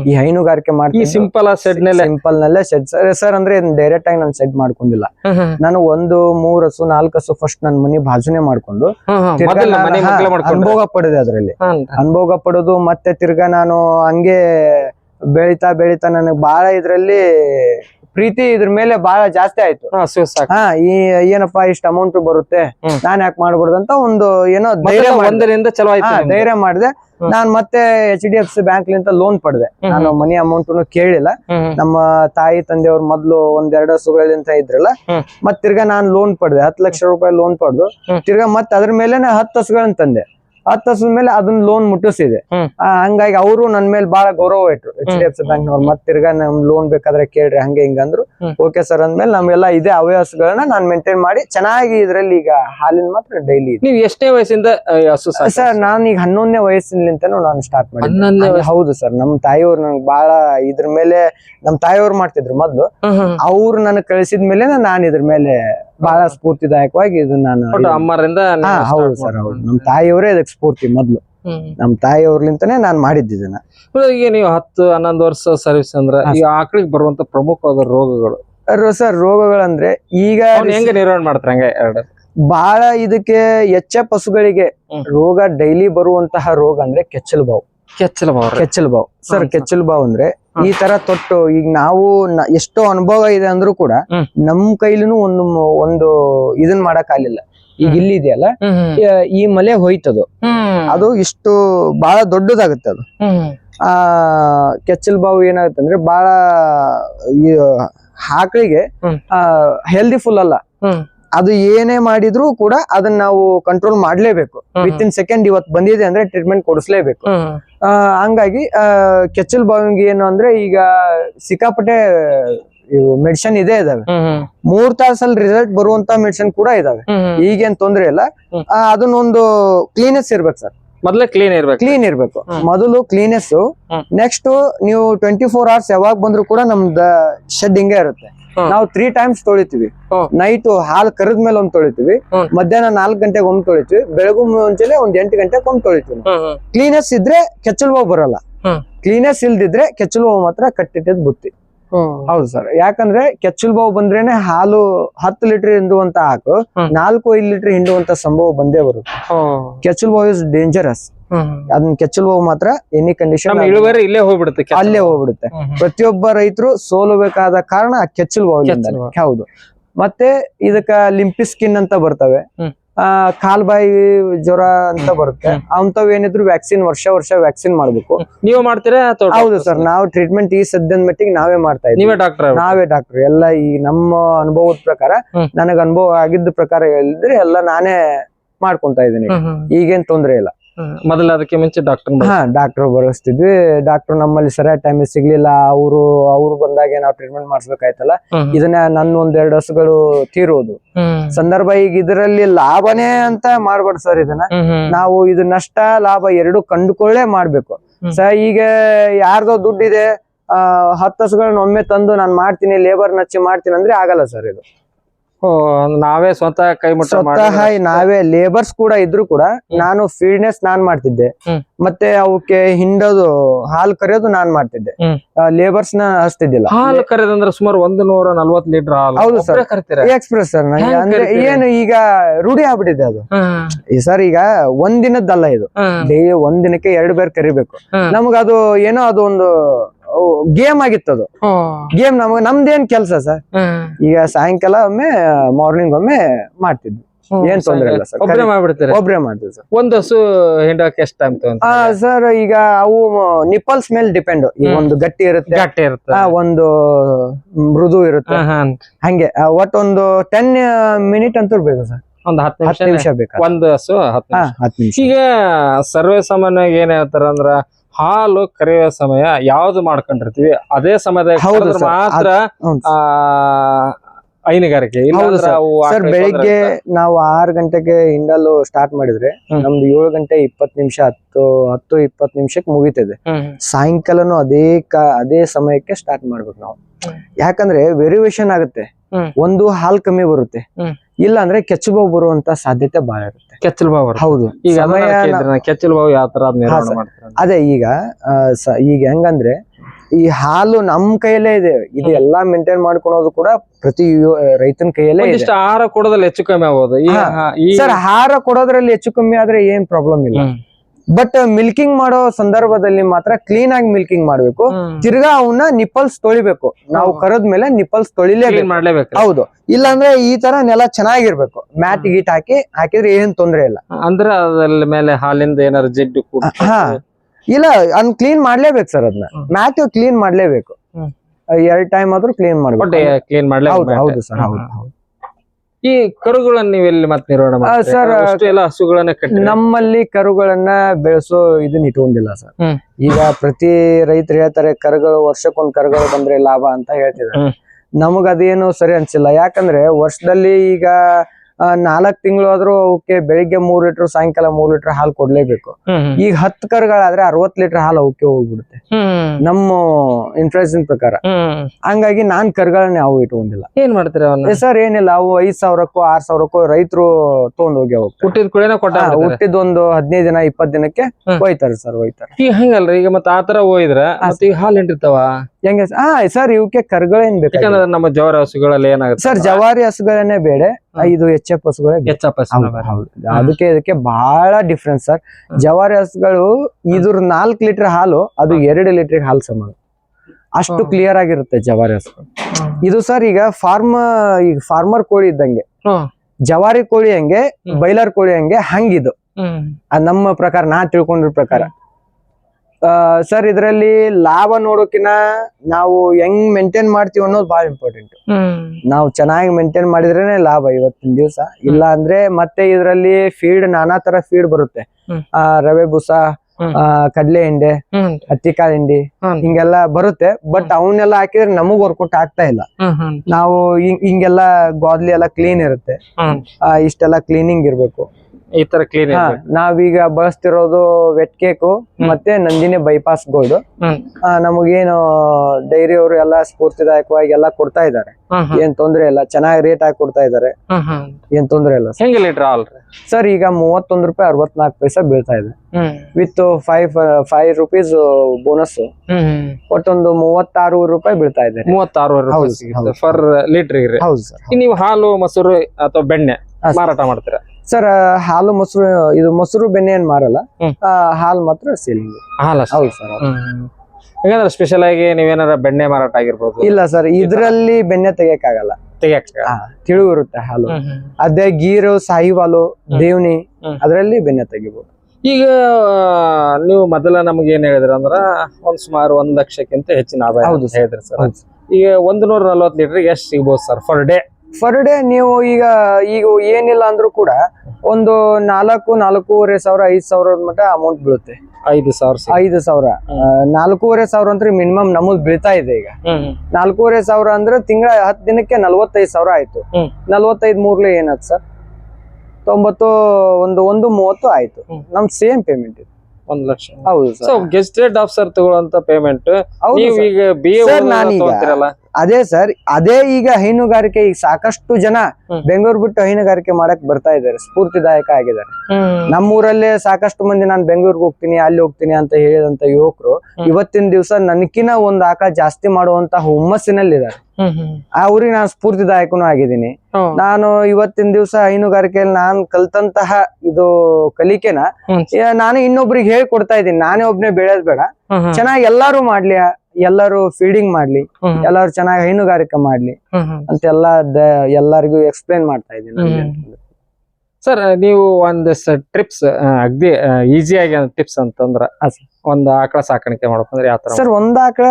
ಈ ಹೈನುಗಾರಿಕೆ ಮಾಡ್ತೀನಿ ಮಾಡ್ತಾ ಸಿಂಪಲ್ ಆ ಸಿಂಪಲ್ ನಲ್ಲೇ ಸೆಡ್ ಸರ್ ಅಂದ್ರೆ ಡೈರೆಕ್ಟ್ ಆಗಿ ನಾನು ಸೆಡ್ ಮಾಡ್ಕೊಂಡಿಲ್ಲ. ನಾನು ಒಂದು ಮೂರ್ ಹಸು ನಾಲ್ಕು ಹಸು ಫಸ್ಟ್ ನನ್ ಮನಿ ಬಾಜುನೆ ಮಾಡ್ಕೊಂಡು ಅನುಭವ ಪಡೆದೆ ಅದ್ರಲ್ಲಿ. ಅನುಭೋಗ ಪಡೋದು ಮತ್ತೆ ತಿರ್ಗಾ ನಾನು ಹಂಗೆ ಬೆಳಿತಾ ಬೆಳಿತಾ ನನಗೆ ಬಹಳ ಇದ್ರಲ್ಲಿ ಪ್ರೀತಿ ಇದ್ರ ಮೇಲೆ ಬಹಳ ಜಾಸ್ತಿ ಆಯ್ತು. ಹಾ, ಈ ಏನಪ್ಪಾ ಇಷ್ಟ ಅಮೌಂಟ್ ಬರುತ್ತೆ. ನಾನ್ ಯಾಕೆ ಮಾಡ್ಬಾರ್ದು ಅಂತ ಒಂದು ಏನೋ ಧೈರ್ಯ ಒಂದರಿಂದ ಚಲೋ ಆಯ್ತು. ಧೈರ್ಯ ಮಾಡಿದೆ. ನಾನ್ ಮತ್ತೆ H D F C bank ಲಿಂತ ಲೋನ್ ಪಡೆದೆ. ನಾನು ಮನಿ ಅಮೌಂಟ್ ಕೇಳಿಲ್ಲ. ನಮ್ಮ ತಾಯಿ ತಂದೆಯವ್ರ ಮೊದ್ಲು ಒಂದೆರಡು ಹಸುಗಳಿಂದ ಇದ್ರಲ್ಲ ಮತ್ತೆ ಮತ್ ತಿರ್ಗಾ ನಾನ್ ಲೋನ್ ಪಡೆದೆ. ಹತ್ತು ಲಕ್ಷ ರೂಪಾಯಿ ಲೋನ್ ಪಡೆದು. ತಿರ್ಗಾ ಮತ್ತೆ ಅದ್ರ ಮೇಲೆ ಹತ್ತು ಹಸುಗಳನ್ನ ತಂದೆ. ಹತ್ತು ವರ್ಷದ ಮೇಲೆ ಅದನ್ನ ಲೋನ್ ಮುಟ್ಟಿಸಿದೆ. ಹಂಗಾಗಿ ಅವರು ನನ್ ಮೇಲೆ ಬಹಳ ಗೌರವ ಇಟ್ರು. H D F C bank ನವ್ರು. ಮತ್ತೆ ತಿರ್ಗಾ ನಮ್ ಲೋನ್ ಬೇಕಾದ್ರೆ ಕೇಳ್ರಿ ಹಂಗೆ ಹಿಂಗ ಅಂದ್ರು. ಹ್ಮ್. ಓಕೆ ಸರ್ ಅಂದ್ಮೇಲೆ ನಮ್ಗೆಲ್ಲ ಇದೇ ಹವ್ಯಾಸಗಳನ್ನ ನಾನ್ ಮೇಂಟೈನ್ ಮಾಡಿ ಚೆನ್ನಾಗಿ ಇದ್ರಲ್ಲಿ ಈಗ ಹಾಲಿನ ಮಾತ್ರ ಡೈಲಿ ನೀವು ಎಷ್ಟೇ ವಯಸ್ಸಿಂದ ಹಸು ಸರ್ ನಾನು ಈಗ ಹನ್ನೊಂದನೇ ವಯಸ್ಸಿನಿಂದನೂ ನಾನು ಸ್ಟಾರ್ಟ್ ಮಾಡಿದ್ದೆ. ಹೌದು ಸರ್ ನಮ್ ತಾಯಿಯವ್ರು ನಂಗೆ ಬಹಳ ಇದ್ರ ಮೇಲೆ ನಮ್ ತಾಯಿಯವ್ರು ಮಾಡ್ತಿದ್ರು ಮೊದ್ಲು. ಅವ್ರು ನನಗೆ ಕಳಿಸಿದ ಮೇಲೆ ನಾನು ಇದ್ರ ಮೇಲೆ ಬಹಳ ಸ್ಫೂರ್ತಿದಾಯಕವಾಗಿ ಇದನ್ನ ನಾನು ಅಮ್ಮರಿಂದ ಹೌದು ಸರ್ ಹೌದು. ನಮ್ ತಾಯಿಯವರೇ ಇದಕ್ಕೆ ಸ್ಫೂರ್ತಿ ಮೊದ್ಲು. ನಮ್ ತಾಯಿಯವ್ರಲಿಂತಾನೆ ನಾನ್ ಮಾಡಿದ್ದ ಇದನ್ನ. ಇವಾಗ ಈಗ ನೀವು ಹತ್ತು ಹನ್ನೊಂದು ವರ್ಷ ಸರ್ವಿಸ್ ಅಂದ್ರೆ ಈ ಆಕಳಿಗೆ ಬರುವಂತ ಪ್ರಮುಖವಾದ ರೋಗಗಳು. ಸರ್ ರೋಗಗಳಂದ್ರೆ ಈಗ ಅವ್ನ ಹೆಂಗ ನಿರ್ವಹಣೆ ಮಾಡ್ತಾರೆ ಹಂಗೆ ಎರಡು? ಬಹಳ ಇದಕ್ಕೆ ಎಚ್ಚ ಪಶುಗಳಿಗೆ ರೋಗ ಡೈಲಿ ಬರುವಂತಹ ರೋಗ ಅಂದ್ರೆ ಕೆಚ್ಚಲು ಬಾವು. ಕೆಚ್ಚಲ ಬಾವು ಕೆಚ್ಚಲು ಬಾವು. ಸರ್ ಕೆಚ್ಚಲು ಬಾವು ಅಂದ್ರೆ ಈ ತರ ತೊಟ್ಟು ಈಗ ನಾವು ನ- ಎಷ್ಟೋ ಅನುಭವ ಇದೆ ಅಂದ್ರೂ ಕೂಡ. ನಮ್ ಕೈಲಿನೂ ಒಂದು ಮ- ಒಂದು ಇದನ್ ಮಾಡಕ್ ಆಗ್ಲಿಲ್ಲ. ಈಗ ಇಲ್ಲಿ ಇಲ್ಲಿದೆಯಲ್ಲ? ಈ- ಮಲೆ ಹೋಯ್ತದು. ಅದು ಇಷ್ಟು ಬಹಳ ದೊಡ್ಡದಾಗುತ್ತೆ ಅದು. ಆ ಕೆಚ್ಚಲ್ ಬಾವು ಏನಾಗುತ್ತೆ ಅಂದ್ರೆ ಬಹಳ ಆಕಳಿಗೆ ಹ್ಮ್. ಹೆಲ್ದಿ ಫುಲ್ ಅಲ್ಲ. ಅದು ಏನೇ ಮಾಡಿದ್ರು ಕೂಡ ಅದನ್ನ ನಾವು ಕಂಟ್ರೋಲ್ ಮಾಡ್ಲೇಬೇಕು. ವಿತ್ ಇನ್ ಸೆಕೆಂಡ್ ಇವತ್ತು ಬಂದಿದೆ ಅಂದ್ರೆ ಟ್ರೀಟ್ಮೆಂಟ್ ಕೊಡಿಸ್ಲೇಬೇಕು. ಆ, ಹಂಗಾಗಿ ಕೆಚ್ಚಲ್ ಬಾವಿಗೆ ಏನು ಅಂದ್ರೆ ಈಗ ಸಿಕ್ಕಾಪಟ್ಟೆ ಮೆಡಿಸಿನ್ ಇದೆ ಇದಾವೆ. ಮೂರ್ ತಾಸಲ್ಲಿ ರಿಸಲ್ಟ್ ಬರುವಂತ ಮೆಡಿಸಿನ್ ಕೂಡ ಇದಾವೆ. ಈಗೇನ್ ತೊಂದ್ರೆ ಇಲ್ಲ. ಅದನ್ನೊಂದು ಕ್ಲೀನೆಸ್ ಇರ್ಬೇಕು ಸರ್. ಮೊದಲೇ ಕ್ಲೀನ್ ಇರ್ಬೇಕು. ಕ್ಲೀನ್ ಇರ್ಬೇಕು. ಮೊದಲು ಕ್ಲೀನೆಸ್. ನೆಕ್ಸ್ಟ್ ನೀವು ಟ್ವೆಂಟಿ ಫೋರ್ ಅವರ್ಸ್ ಯಾವಾಗ ಬಂದ್ರು ಕೂಡ ನಮ್ದು ಶೆಡ್ ಹಿಂಗೇ ಇರುತ್ತೆ. ನಾವು ತ್ರೀ ಟೈಮ್ಸ್ ತೊಳಿತೀವಿ. ನೈಟ್ ಹಾಲ್ ಕರೆದ ಮೇಲೆ ಒಂದ್ ತೊಳಿತೀವಿ. ಮಧ್ಯಾಹ್ನ ನಾಲ್ಕು ಗಂಟೆಗೆ ಒಂದ್ ತೊಳಿತೀವಿ. ಬೆಳಗು ಮುಂಚೆಲೆ ಒಂದ್ ಎಂಟು ಗಂಟೆಗೆ ಒಂದ್ ತೊಳಿತೀವಿ ಕ್ಲೀನೆಸ್ ಇದ್ರೆ ಕೆಚ್ಚಲು ಬಾವು ಬರಲ್ಲ ಕ್ಲೀನೆಸ್ ಇಲ್ದಿದ್ರೆ ಕೆಚ್ಚಲು ಬಾವು ಮಾತ್ರ ಕಟ್ಟಿಟ್ಟದ್ ಬುತ್ತಿ. ಹೌದು ಸರ್. ಯಾಕಂದ್ರೆ ಕೆಚ್ಚಲ್ ಬಾವು ಬಂದ್ರೇನೆ ಹಾಲು ಹತ್ತು ಲೀಟರ್ ಹಿಂಡುವಂತ ಹಾಕು. ನಾಲ್ಕು ಐದು ಲೀಟರ್ ಹಿಂಡುವಂತ ಸಂಭವ ಬಂದೇ ಬರುತ್ತೆ. ಕೆಚ್ಚಲ್ ಬಾವು ಇಸ್ ಡೇಂಜರಸ್ ಅದನ್ನ ಕೆಚ್ಚಲ್ ಬಾವು ಮಾತ್ರ ಎನಿ ಕಂಡೀಷನ್ ಇಳುವರಿ ಇಲ್ಲೇ ಹೋಗ್ಬಿಡುತ್ತೆ ಅಲ್ಲೇ ಹೋಗ್ಬಿಡುತ್ತೆ. ಪ್ರತಿಯೊಬ್ಬ ರೈತರು ಸೋಲಬೇಕಾದ ಕಾರಣ ಕೆಚ್ಚಲು ಬಾವು. ಹೌದು. ಮತ್ತೆ ಇದಕ್ಕ ಲಿಂಪಿ ಸ್ಕಿನ್ ಅಂತ ಬರ್ತವೆ. ಕಾಲ್ ಬಾಯಿ ಜ್ವರ ಅಂತ ಬರುತ್ತೆ. ಅಂತವ್ ಏನಿದ್ರು ವ್ಯಾಕ್ಸಿನ್ ವರ್ಷ ವರ್ಷ ವ್ಯಾಕ್ಸಿನ್ ಮಾಡ್ಬೇಕು. ನೀವು ಮಾಡ್ತೀರಾ ಹೌದು ಸರ್ ನಾವು ಟ್ರೀಟ್ಮೆಂಟ್ ಈ ಸದ್ಯದ ಮಟ್ಟಿಗೆ ನಾವೇ ಮಾಡ್ತಾ ಇದ್ದೀವಿ. ಡಾಕ್ಟರ್ ನಾವೇ ಡಾಕ್ಟರ್ ಎಲ್ಲ ಈ ನಮ್ಮ ಅನುಭವದ ಪ್ರಕಾರ ನನಗ್ ನನಗ ಅನುಭವ ಆಗಿದ್ದ ಪ್ರಕಾರ ಹೇಳಿದ್ರೆ ಎಲ್ಲ ನಾನೇ ಮಾಡ್ಕೊಂತ ಇದ್ದೀನಿ. ಈಗೇನ್ ತೊಂದ್ರೆ ಇಲ್ಲ. ಮೊದಲ ಅದಕ್ಕೆ ಮುಂಚೆ ಡಾಕ್ಟರ್ ಹಾ ಡಾಕ್ಟರ್ ಬರೆಸ್ತಿದ್ವಿ ಡಾಕ್ಟರ್ ನಮ್ಮಲ್ಲಿ ಸರಿಯಾದ ಟೈಮ್ ಸಿಗ್ಲಿಲ್ಲ. ಅವರು ಅವ್ರು ಬಂದಾಗ ನಾವು ಟ್ರೀಟ್ಮೆಂಟ್ ಮಾಡಿಸ್ಬೇಕಾಯ್ತಲ್ಲ. ಇದನ್ನ ನನ್ನ ಒಂದೆರಡು ಹಸುಗಳು ತೀರೋದು. ಸಂದರ್ಭ ಈಗ ಇದರಲ್ಲಿ ಲಾಭನೇ ಅಂತ ಮಾಡ್ಬಾರ್ದು ಸರ್ ಇದನ್ನ. ನಾವು ಇದು ನಷ್ಟ ಲಾಭ ಎರಡು ಕಂಡುಕೊಳ್ಳೇ ಮಾಡ್ಬೇಕು. ಸರ್ ಈಗ ಯಾರ್ದೋ ದುಡ್ಡಿದೆ ಆ ಹತ್ತು ಹಸುಗಳನ್ನ ಒಮ್ಮೆ ತಂದು ನಾನು ಮಾಡ್ತೀನಿ ಲೇಬರ್ ನಚ್ಚಿ ಮಾಡ್ತೀನಿ ಅಂದ್ರೆ ಆಗಲ್ಲ ಸರ್ ಇದು. ನಾವೇ ಸ್ವತಃ ಕೈ ಸ್ವತಃ ನಾವೇ ಲೇಬರ್ಸ್ ಕೂಡ ಇದ್ರು ಕೂಡ ನಾನು ಫೀಡ್ನೆಸ್ ನಾನ್ ಮಾಡ್ತಿದ್ದೆ. ಮತ್ತೆ ಅವಕ್ಕೆ ಹಿಂಡೋದು ಹಾಲು ಕರೆಯೋದು ನಾನ್ ಮಾಡ್ತಿದ್ದೆ. ಲೇಬರ್ಸ್ನ ಹಸ್ತಿದ್ದಿಲ್ಲ ಹಾಲು ಕರೆಯೋದಂದ್ರೆ ಸುಮಾರು ಒಂದು ನೂರ ನಲ್ವತ್ ಲೀಟರ್ ಹಾಲು. ಹೌದು ಸರ್. ಎಕ್ಸ್ಪ್ರೆಸ್ ಸರ್ ಅಂದ್ರೆ? ಏನು ಈಗ ರೂಢಿ ಆಗ್ಬಿಟ್ಟಿದೆ ಅದು. ಈ ಸರ್ ಈಗ ಒಂದ್ ದಿನದ್ದಲ್ಲ ಇದು. ಡೈಲಿ ಒಂದ್ ದಿನಕ್ಕೆ ಎರಡು ಬೇರೆ ಕರಿಬೇಕು. ನಮ್ಗದು ಅದು ಏನೋ ಅದು ಒಂದು ಗೇಮ್ ಆಗಿತ್ತು ಅದು. ಗೇಮ್ ನಮ್ಗೆ ನಮ್ದೇನ್ ಕೆಲಸ ಸರ್? ಈಗ ಸಾಯಂಕಾಲ ಒಮ್ಮೆ ಮಾರ್ನಿಂಗ್ ಒಮ್ಮೆ ಮಾಡ್ತಿದ್ವಿ. ಏನ್ ತೊಂದ್ರೆ ಇಲ್ಲ ಸರ್. ಒಬ್ರೆ ಮಾಡ್ಬಿಡ್ತೀರಿ? ಒಬ್ರೆ ಮಾಡ್ತೀವಿ ಸರ್. ಒಂದ್ ಹಸು ಹಿಂಡಕ್ಕೆ ಎಷ್ಟು ಟೈಮ್ ಸರ್ ಈಗ ಅವು ನಿಪ್ಪಲ್ಸ್ ಮೇಲೆ ಡಿಪೆಂಡ್ ಈಗ. ಒಂದು ಗಟ್ಟಿ ಇರುತ್ತೆ. ಗಟ್ಟಿ ಇರುತ್ತೆ. ಒಂದು ಮೃದು ಇರುತ್ತೆ. ಹಂಗೆ. ಒಟ್ಟೊಂದು ಟೆನ್ ಮಿನಿಟ್ ಅಂತೂ ಬೇಕು ಸರ್. ಒಂದ್ ಹತ್ತು ನಿಮಿಷ ಬೇಕು? ಒಂದು ಹಸು ಹತ್ತು ನಿಮಿಷ. ಈಗ ಸರ್ವೇ ಸಾಮಾನ್ಯವಾಗಿ ಏನ್ ಹೇಳ್ತಾರ ಅಂದ್ರ ಹಾಲು ಕರೆಯುವ ಸಮಯ ಯಾವ್ದು ಮಾಡ್ಕೊಂಡಿರ್ತೀವಿ? ಅದೇ ಸಮಯದಾಗ. ಮಾತ್ರ ಆ ಹೈನುಗಾರಿಕೆ. ಸರ್. ಬೆಳಿಗ್ಗೆ. ನಾವು ಆರು ಗಂಟೆಗೆ ಹಿಂಡಲು ಸ್ಟಾರ್ಟ್ ಮಾಡಿದ್ರೆ ನಮ್ದು ಏಳು ಗಂಟೆ ಇಪ್ಪತ್ ನಿಮಿಷ ಹತ್ತು ಹತ್ತು ಇಪ್ಪತ್ ನಿಮಿಷಕ್ಕೆ ಮುಗಿತದೆ. ಸಾಯಂಕಾಲನು ಅದೇ ಅದೇ ಸಮಯಕ್ಕೆ ಸ್ಟಾರ್ಟ್ ಮಾಡ್ಬೇಕು ನಾವು. ಯಾಕಂದ್ರೆ ವೆರಿವೇಶನ್ ಆಗುತ್ತೆ. ಒಂದು ಹಾಲ್ ಕಮ್ಮಿ ಬರುತ್ತೆ. ಇಲ್ಲ ಅಂದ್ರೆ ಕೆಚ್ಚುಬಾವು ಬರುವಂತ ಸಾಧ್ಯತೆ ಬಹಳ ಇರುತ್ತೆ. ಕೆಚ್ಚಲು ಬಾವು ಹೌದು. ಈಗ ಕೆಚ್ಚಲು ಬಾವು ಯಾವ ತರ ಅದ್ ಈಗ ಈಗ ಹೆಂಗಂದ್ರೆ ಈ ಹಾಲು ನಮ್ ಕೈಯಲ್ಲೇ ಇದೆ. ಇದು ಎಲ್ಲಾ ಮೇಂಟೈನ್ ಮಾಡ್ಕೊಳೋದು ಕೂಡ ಪ್ರತಿ ರೈತನ ಕೈಯಲ್ಲೇ ಇದೆ. ಒಂದಿಷ್ಟು ಆಹಾರ ಕೊಡೋದ್ರಲ್ಲಿ ಹೆಚ್ಚು ಕಮ್ಮಿ ಆಗ್ಬೋದು ಸರ್ ಆಹಾರ ಕೊಡೋದ್ರಲ್ಲಿ ಹೆಚ್ಚು ಕಮ್ಮಿ ಆದ್ರೆ ಏನ್ ಪ್ರಾಬ್ಲಮ್ ಇಲ್ಲ. ಬಟ್ ಮಿಲ್ಕಿಂಗ್ ಮಾಡೋ ಸಂದರ್ಭದಲ್ಲಿ ಮಾತ್ರ ಕ್ಲೀನ್ ಆಗಿ ಮಿಲ್ಕಿಂಗ್ ಮಾಡ್ಬೇಕು. ತಿರ್ಗಾ ಅವನ್ನ ನಿಪ್ಪಲ್ಸ್ ತೊಳಿಬೇಕು. ನಾವು ಕರದ್ ಮೇಲೆ ನಿಪ್ಪಲ್ಸ್ ತೊಳಿಲೇಬೇಕು. ಮಾಡ್ಲೇಬೇಕು. ಹೌದು. ಇಲ್ಲಾಂದ್ರೆ ಈ ತರ ನೆಲ ಚೆನ್ನಾಗಿರ್ಬೇಕು. ಮ್ಯಾಟ್ ಗೀಟ್ ಹಾಕಿ ಹಾಕಿದ್ರೆ ಏನ್ ತೊಂದ್ರೆ ಇಲ್ಲ. ಅಂದ್ರೆ ಅದ್ರ ಮೇಲೆ ಹಾಲಿಂದ ಏನಾದ್ರು ಜಿಡ್ಡು ಹಾ ಇಲ್ಲ ಅದ್ ಕ್ಲೀನ್ ಮಾಡ್ಲೇಬೇಕು ಸರ್ ಅದನ್ನ. ಮ್ಯಾಟ್ ಕ್ಲೀನ್ ಮಾಡ್ಲೇಬೇಕು. ಎರಡ್ ಟೈಮ್ ಆದ್ರೂ ಕ್ಲೀನ್ ಮಾಡ್ಬೇಕು. ಕ್ಲೀನ್ ಮಾಡ್ಲೇಬೇಕು ಹೌದು ಸರ್ ಹೌದು ಹೌದು. ಈ ಕರುಗಳನ್ನ ನೀವೆಲ್ಲಿ ಮತ್ತೆ ನಿರ್ವಹಣೆ ಮಾಡ್ತೀರಾ? ಸರ್, ಅಷ್ಟು ಎಲ್ಲ ಹಸುಗಳನ್ನ ಕಟ್ಟಿ ನಮ್ಮಲ್ಲಿ ಕರುಗಳನ್ನ ಬೆಳೆಸೋ ಇದನ್ನ ಇಟ್ಕೊಂಡಿಲ್ಲ ಸರ್ ಹ್ಮ್. ಈಗ ಪ್ರತಿ ರೈತರು ಹೇಳ್ತಾರೆ ಕರುಗಳು ವರ್ಷಕ್ಕೊಂದ್ ಕರುಗಳು ಬಂದ್ರೆ ಲಾಭ ಅಂತ ಹೇಳ್ತಿದ್ದಾರೆ ಹ್ಮ್. ನಮಗ್ ಅದೇನು ಸರಿ ಅನ್ಸಿಲ್ಲ ಯಾಕಂದ್ರೆ ವರ್ಷದಲ್ಲಿ ಈಗ ನಾಲ್ಕ್ ತಿಂಗಳು ಆದ್ರೂ ಅವಕ್ಕೆ ಬೆಳಿಗ್ಗೆ ಮೂರ್ ಲೀಟರ್ ಸಾಯಂಕಾಲ ಮೂರ್ ಲೀಟರ್ ಹಾಲು ಕೊಡ್ಲೇಬೇಕು. ಈಗ ಹತ್ ಕರ್ಗಳಾದ್ರೆ ಅರವತ್ ಲೀಟರ್ ಹಾಲು ಅವಕ್ಕೆ ಹೋಗ್ಬಿಡುತ್ತೆ. ನಮ್ಮ ಇನ್ಫ್ಲೂಯೆನ್ಸ್ ಪ್ರಕಾರ. ಹಂಗಾಗಿ ನಾನ್ ಕರುಗಳನ್ನ ಯಾವ ಇಟ್ಕೊಂಡಿಲ್ಲ. ಏನ್ ಮಾಡ್ತಾರೆ ಸರ್ ಏನಿಲ್ಲ ಅವು ಐದ್ ಸಾವಿರಕ್ಕೂ ಆರ್ ಸಾವಿರಕ್ಕೂ ರೈತರು ತಗೊಂಡ್ ಹೋಗಿ ಹುಟ್ಟಿದ ಒಂದು ಹದಿನೈದು ದಿನ ಇಪ್ಪತ್ ದಿನಕ್ಕೆ ಹೋಯ್ತಾರೆ ಸರ್ ಹೋಯ್ತಾರೆ. ಈಗ ಹಂಗಲ್ರಿ? ಈಗ ಮತ್ತೆ ಆತರ ಹೋಯ್ದ್ರ ಹಾಲು ಹಿಂಡಿರ್ತಾವ ಹೆಂಗೆ ಹಾ ಸರ್ ಇವಕ್ಕೆ ಕರ್ಗಳೇನ್ ಬೇಕು ಯಾಕಂದ್ರೆ ನಮ್ಮ ಜವಾರಿ ಹಸುಗಳಲ್ಲಿ ಏನಾಗುತ್ತೆ ಸರ್ ಜವಾರಿ ಹಸುಗಳನ್ನೇ ಬೇಡ. ಇದು ಎಚ್ ಎಫ್ ಹಸುಗಳೇ ಎಚ್ ಎಫ್. ಅದಕ್ಕೆ ಇದಕ್ಕೆ ಬಹಳ ಡಿಫ್ರೆನ್ಸ್ ಸರ್. ಜವಾರಿ ಹಸುಗಳು ಇದ್ರ ನಾಲ್ಕು ಲೀಟರ್ ಹಾಲು ಅದು ಎರಡು ಲೀಟರ್ ಹಾಲು ಸಮಾನ. ಅಷ್ಟು ಕ್ಲಿಯರ್ ಆಗಿರುತ್ತೆ ಜವಾರಿ ಹಸುಗಳು. ಇದು ಸರ್ ಈಗ ಫಾರ್ಮ್ ಈಗ ಫಾರ್ಮರ್ ಕೋಳಿ ಇದ್ದಂಗೆ. ಜವಾರಿ ಕೋಳಿ ಹಂಗೆ ಬೈಲರ್ ಕೋಳಿ ಹಂಗೆ ಹಂಗಿದು. ನಮ್ಮ ಪ್ರಕಾರ ನಾ ತಿಳ್ಕೊಂಡಿರೋ ಪ್ರಕಾರ. ಸರ್ ಇದರಲ್ಲಿ ಲಾಭ ನೋಡೋಕಿನ ನಾವು ಹೆಂಗ್ ಮೇಂಟೈನ್ ಮಾಡ್ತೀವಿ ಅನ್ನೋದು ಬಹಳ ಇಂಪಾರ್ಟೆಂಟ್ ನಾವು ಚೆನ್ನಾಗಿ ಮೇಂಟೈನ್ ಮಾಡಿದ್ರೇನೆ ಲಾಭ ಇವತ್ತಿನ ದಿವಸ. ಇಲ್ಲ ಅಂದ್ರೆ ಮತ್ತೆ ಇದರಲ್ಲಿ ಫೀಡ್ ನಾನಾ ತರ ಫೀಡ್ ಬರುತ್ತೆ. ಆ ರವೆ ಬುಸ ಕಡ್ಲೆ ಹಿಂಡೆ ಹತ್ತಿಕಾಳು ಹಿಂಡಿ ಹಿಂಗೆಲ್ಲ ಬರುತ್ತೆ. ಬಟ್ ಅವನ್ನೆಲ್ಲ ಹಾಕಿದ್ರೆ ನಮಗ್ ವರ್ಕೌಟ್ ಆಗ್ತಾ ಇಲ್ಲ. ನಾವು ಹಿಂಗ್- ಹಿಂಗೆಲ್ಲ ಗೋದ್ಲಿ ಎಲ್ಲ ಕ್ಲೀನ್ ಇರುತ್ತೆ. ಇಷ್ಟೆಲ್ಲ ಕ್ಲೀನಿಂಗ್ ಇರ್ಬೇಕು. ಈ ತರ ಕ್ಲೀನ್ ನಾವೀಗ ಬಳಸ್ತಿರೋದು ವೆಟ್ ಕೇಕ್ ಮತ್ತೆ ನಂದಿನಿ ಬೈಪಾಸ್ ಗೋಲ್ಡ್ ನಮಗೇನು ಡೈರಿ ಅವರು ಎಲ್ಲ ಸ್ಫೂರ್ತಿದಾಯಕವಾಗಿ ಎಲ್ಲ ಕೊಡ್ತಾ ಇದ್ದಾರೆ. ಏನ್ ತೊಂದ್ರೆ ಇಲ್ಲ ಚೆನ್ನಾಗಿ ರೇಟ್ ಹಾಕಿ ಕೊಡ್ತಾ ಇದ್ದಾರೆ. ಏನ್ ತೊಂದ್ರೆ ಇಲ್ಲ ಹೆಂಗೆ ಲೀಟರ್ ಸರ್ ಈಗ ಮೂವತ್ತೊಂದು ರೂಪಾಯಿ ಅರವತ್ನಾಲ್ಕು ಪೈಸೆ ಬೀಳ್ತಾ ಇದೆ. With five five rupees bonus ಒಟ್ಟೊಂದು ಮೂವತ್ತಾರು ರೂಪಾಯಿ ಬೀಳ್ತಾ ಇದೆ. ಮೂವತ್ತಾರು ರೂಪಾಯಿ. ಫರ್ ಲೀಟರ್ ಹೌದು. ಸರ್. ನೀವು ಹಾಲು ಮೊಸರು ಅಥವಾ ಬೆಣ್ಣೆ ಮಾರಾಟ ಮಾಡ್ತೀರಾ? ಸರ್ ಹಾಲು ಮೊಸರು ಇದು ಮೊಸರು ಬೆಣ್ಣೆ ಏನ್ ಮಾರಲ್ಲ? ಹಾಲು ಮಾತ್ರ ಸೇಲಿಂಗ್ ಹಾಲ ಹೌದು ಸರ್ ಯಾಕಂದ್ರೆ ಸ್ಪೆಷಲ್ ಆಗಿ ನೀವೇನಾರ ಬೆಣ್ಣೆ ಮಾರಾಟ ಆಗಿರ್ಬೋದು? ಇಲ್ಲ ಸರ್ ಇದ್ರಲ್ಲಿ ಬೆಣ್ಣೆ ತೆಗಿಯಕ್ಕಾಗಲ್ಲ. ತಿಳು ಇರುತ್ತೆ ಹಾಲು. ಅದೇ ಗೀರು ಸಾಹಿವಾಲು. ದೇವ್ನಿ. ಅದರಲ್ಲಿ ಬೆಣ್ಣೆ ತೆಗಿಬಹುದು ಈಗ ನೀವು ಮೊದಲ ನಮ್ಗೆ ಏನ್ ಹೇಳಿದ್ರ ಅಂದ್ರ ಒಂದ್ ಸುಮಾರು ಒಂದ್ ಲಕ್ಷಕ್ಕಿಂತ ಹೆಚ್ಚಿನ ಆದಾಯ ಹೌದು. ಹೇಳಿದ್ರಿ ಸರ್. ಈಗ ಒಂದ್ ನೂರ ನಲ್ವತ್ ಲೀಟರ್ ಎಷ್ಟ್ ಸಿಗ್ಬೋದು sir per day per day ನೀವು ಈಗ ಈಗ ಏನಿಲ್ಲ ಅಂದ್ರೂ ಕೂಡ ಒಂದು ನಾಲ್ಕು ನಾಲ್ಕೂವರೆ ಸಾವಿರ ಐದು ಸಾವಿರ ಮಟ್ಟ ಅಮೌಂಟ್ ಬೀಳುತ್ತೆ. ಐದು ಸಾವಿರ ಐದು ಸಾವಿರ. ನಾಲ್ಕೂವರೆ ಸಾವಿರ ಅಂದ್ರೆ ಮಿನಿಮಮ್ ನಮಗ್ ಬೀಳ್ತಾ ಇದೆ ಈಗ. ನಾಲ್ಕೂವರೆ ಸಾವಿರ ಅಂದ್ರೆ ತಿಂಗಳ ಹತ್ತು ದಿನಕ್ಕೆ ನಲ್ವತ್ತೈದು ಸಾವಿರ ಆಯ್ತು. ನಲ್ವತ್ತೈದು ಮೂರ್ಲೆ ಏನಾಯ್ತು ಸರ್? ತೊಂಬತ್ತು ಒಂದು ಒಂದು ಮೂವತ್ತು ಆಯ್ತು. ನಮ್ ಸೇಮ್ ಪೇಮೆಂಟ್ ಇದೆ. ಒಂದ್ ಲಕ್ಷ. ಹೌದು ಗೆಸ್ಟ್ ಗೆಸ್ಟೆಡ್ ಆಫೀಸರ್ ತಗೊಳ್ಳೋಂತ ಪೇಮೆಂಟ್ ಹೌದು ನೀವು ಈಗ ಬಿ ಎ ಅದೇ ಸರ್ ಅದೇ ಈಗ ಹೈನುಗಾರಿಕೆ ಈಗ ಸಾಕಷ್ಟು ಜನ. ಬೆಂಗಳೂರು ಬಿಟ್ಟು ಹೈನುಗಾರಿಕೆ ಮಾಡಕ್ ಬರ್ತಾ ಇದ್ದಾರೆ ಸ್ಫೂರ್ತಿದಾಯಕ ಆಗಿದ್ದಾರೆ. ನಮ್ಮೂರಲ್ಲೇ ಸಾಕಷ್ಟು ಮಂದಿ ನಾನು ಬೆಂಗಳೂರಿಗೆ ಹೋಗ್ತೀನಿ ಅಲ್ಲಿ ಹೋಗ್ತೀನಿ ಅಂತ ಹೇಳಿದಂತ ಯುವಕರು. ಇವತ್ತಿನ ದಿವಸ ನನಕಿನ ಒಂದ್ ಆಕ ಜಾಸ್ತಿ ಮಾಡುವಂತ ಹುಮ್ಮಸ್ಸಿನಲ್ಲಿದ್ದಾರೆ. ಅವ್ರಿಗೆ ನಾನು ಸ್ಫೂರ್ತಿದಾಯಕನು ಆಗಿದ್ದೀನಿ. ನಾನು ಇವತ್ತಿನ ದಿವಸ ಹೈನುಗಾರಿಕೆಯಲ್ಲಿ ನಾನು ಕಲ್ತಂತಹ ಇದು ಕಲಿಕೆನ ನಾನು ಇನ್ನೊಬ್ರಿಗೆ ಹೇಳ್ಕೊಡ್ತಾ ಇದ್ದೀನಿ. ನಾನೇ ಒಬ್ನೇ ಬೆಳೆಯೋದ್ ಬೇಡ. ಚೆನ್ನಾಗಿ ಎಲ್ಲಾರು ಮಾಡ್ಲಿ ಎಲ್ಲರೂ ಫೀಡಿಂಗ್ ಮಾಡ್ಲಿ ಎಲ್ಲರೂ ಚೆನ್ನಾಗಿ ಹೈನುಗಾರಿಕೆ ಮಾಡ್ಲಿ ಅಂತೆಲ್ಲ ದ- ಎಲ್ಲರಿಗೂ ಎಕ್ಸ್ಪ್ಲೇನ್ ಮಾಡ್ತಾ ಇದ್ದೀನಿ ಸರ್ ನೀವು ಒಂದ್ ಟ್ರಿಪ್ಸ್ ಅಗ್ದಿ ಆಗಿ ಟಿಪ್ಸ್ ಅಂತಂದ್ರ ಒಂದು ಆಕಳ ಸಾಕಾಣಿಕೆ ಮಾಡ್ಕೊಂಡ್ರೆ ಯಾವ ತರ ಸರ್ ಒಂದ್ ಆಕಳ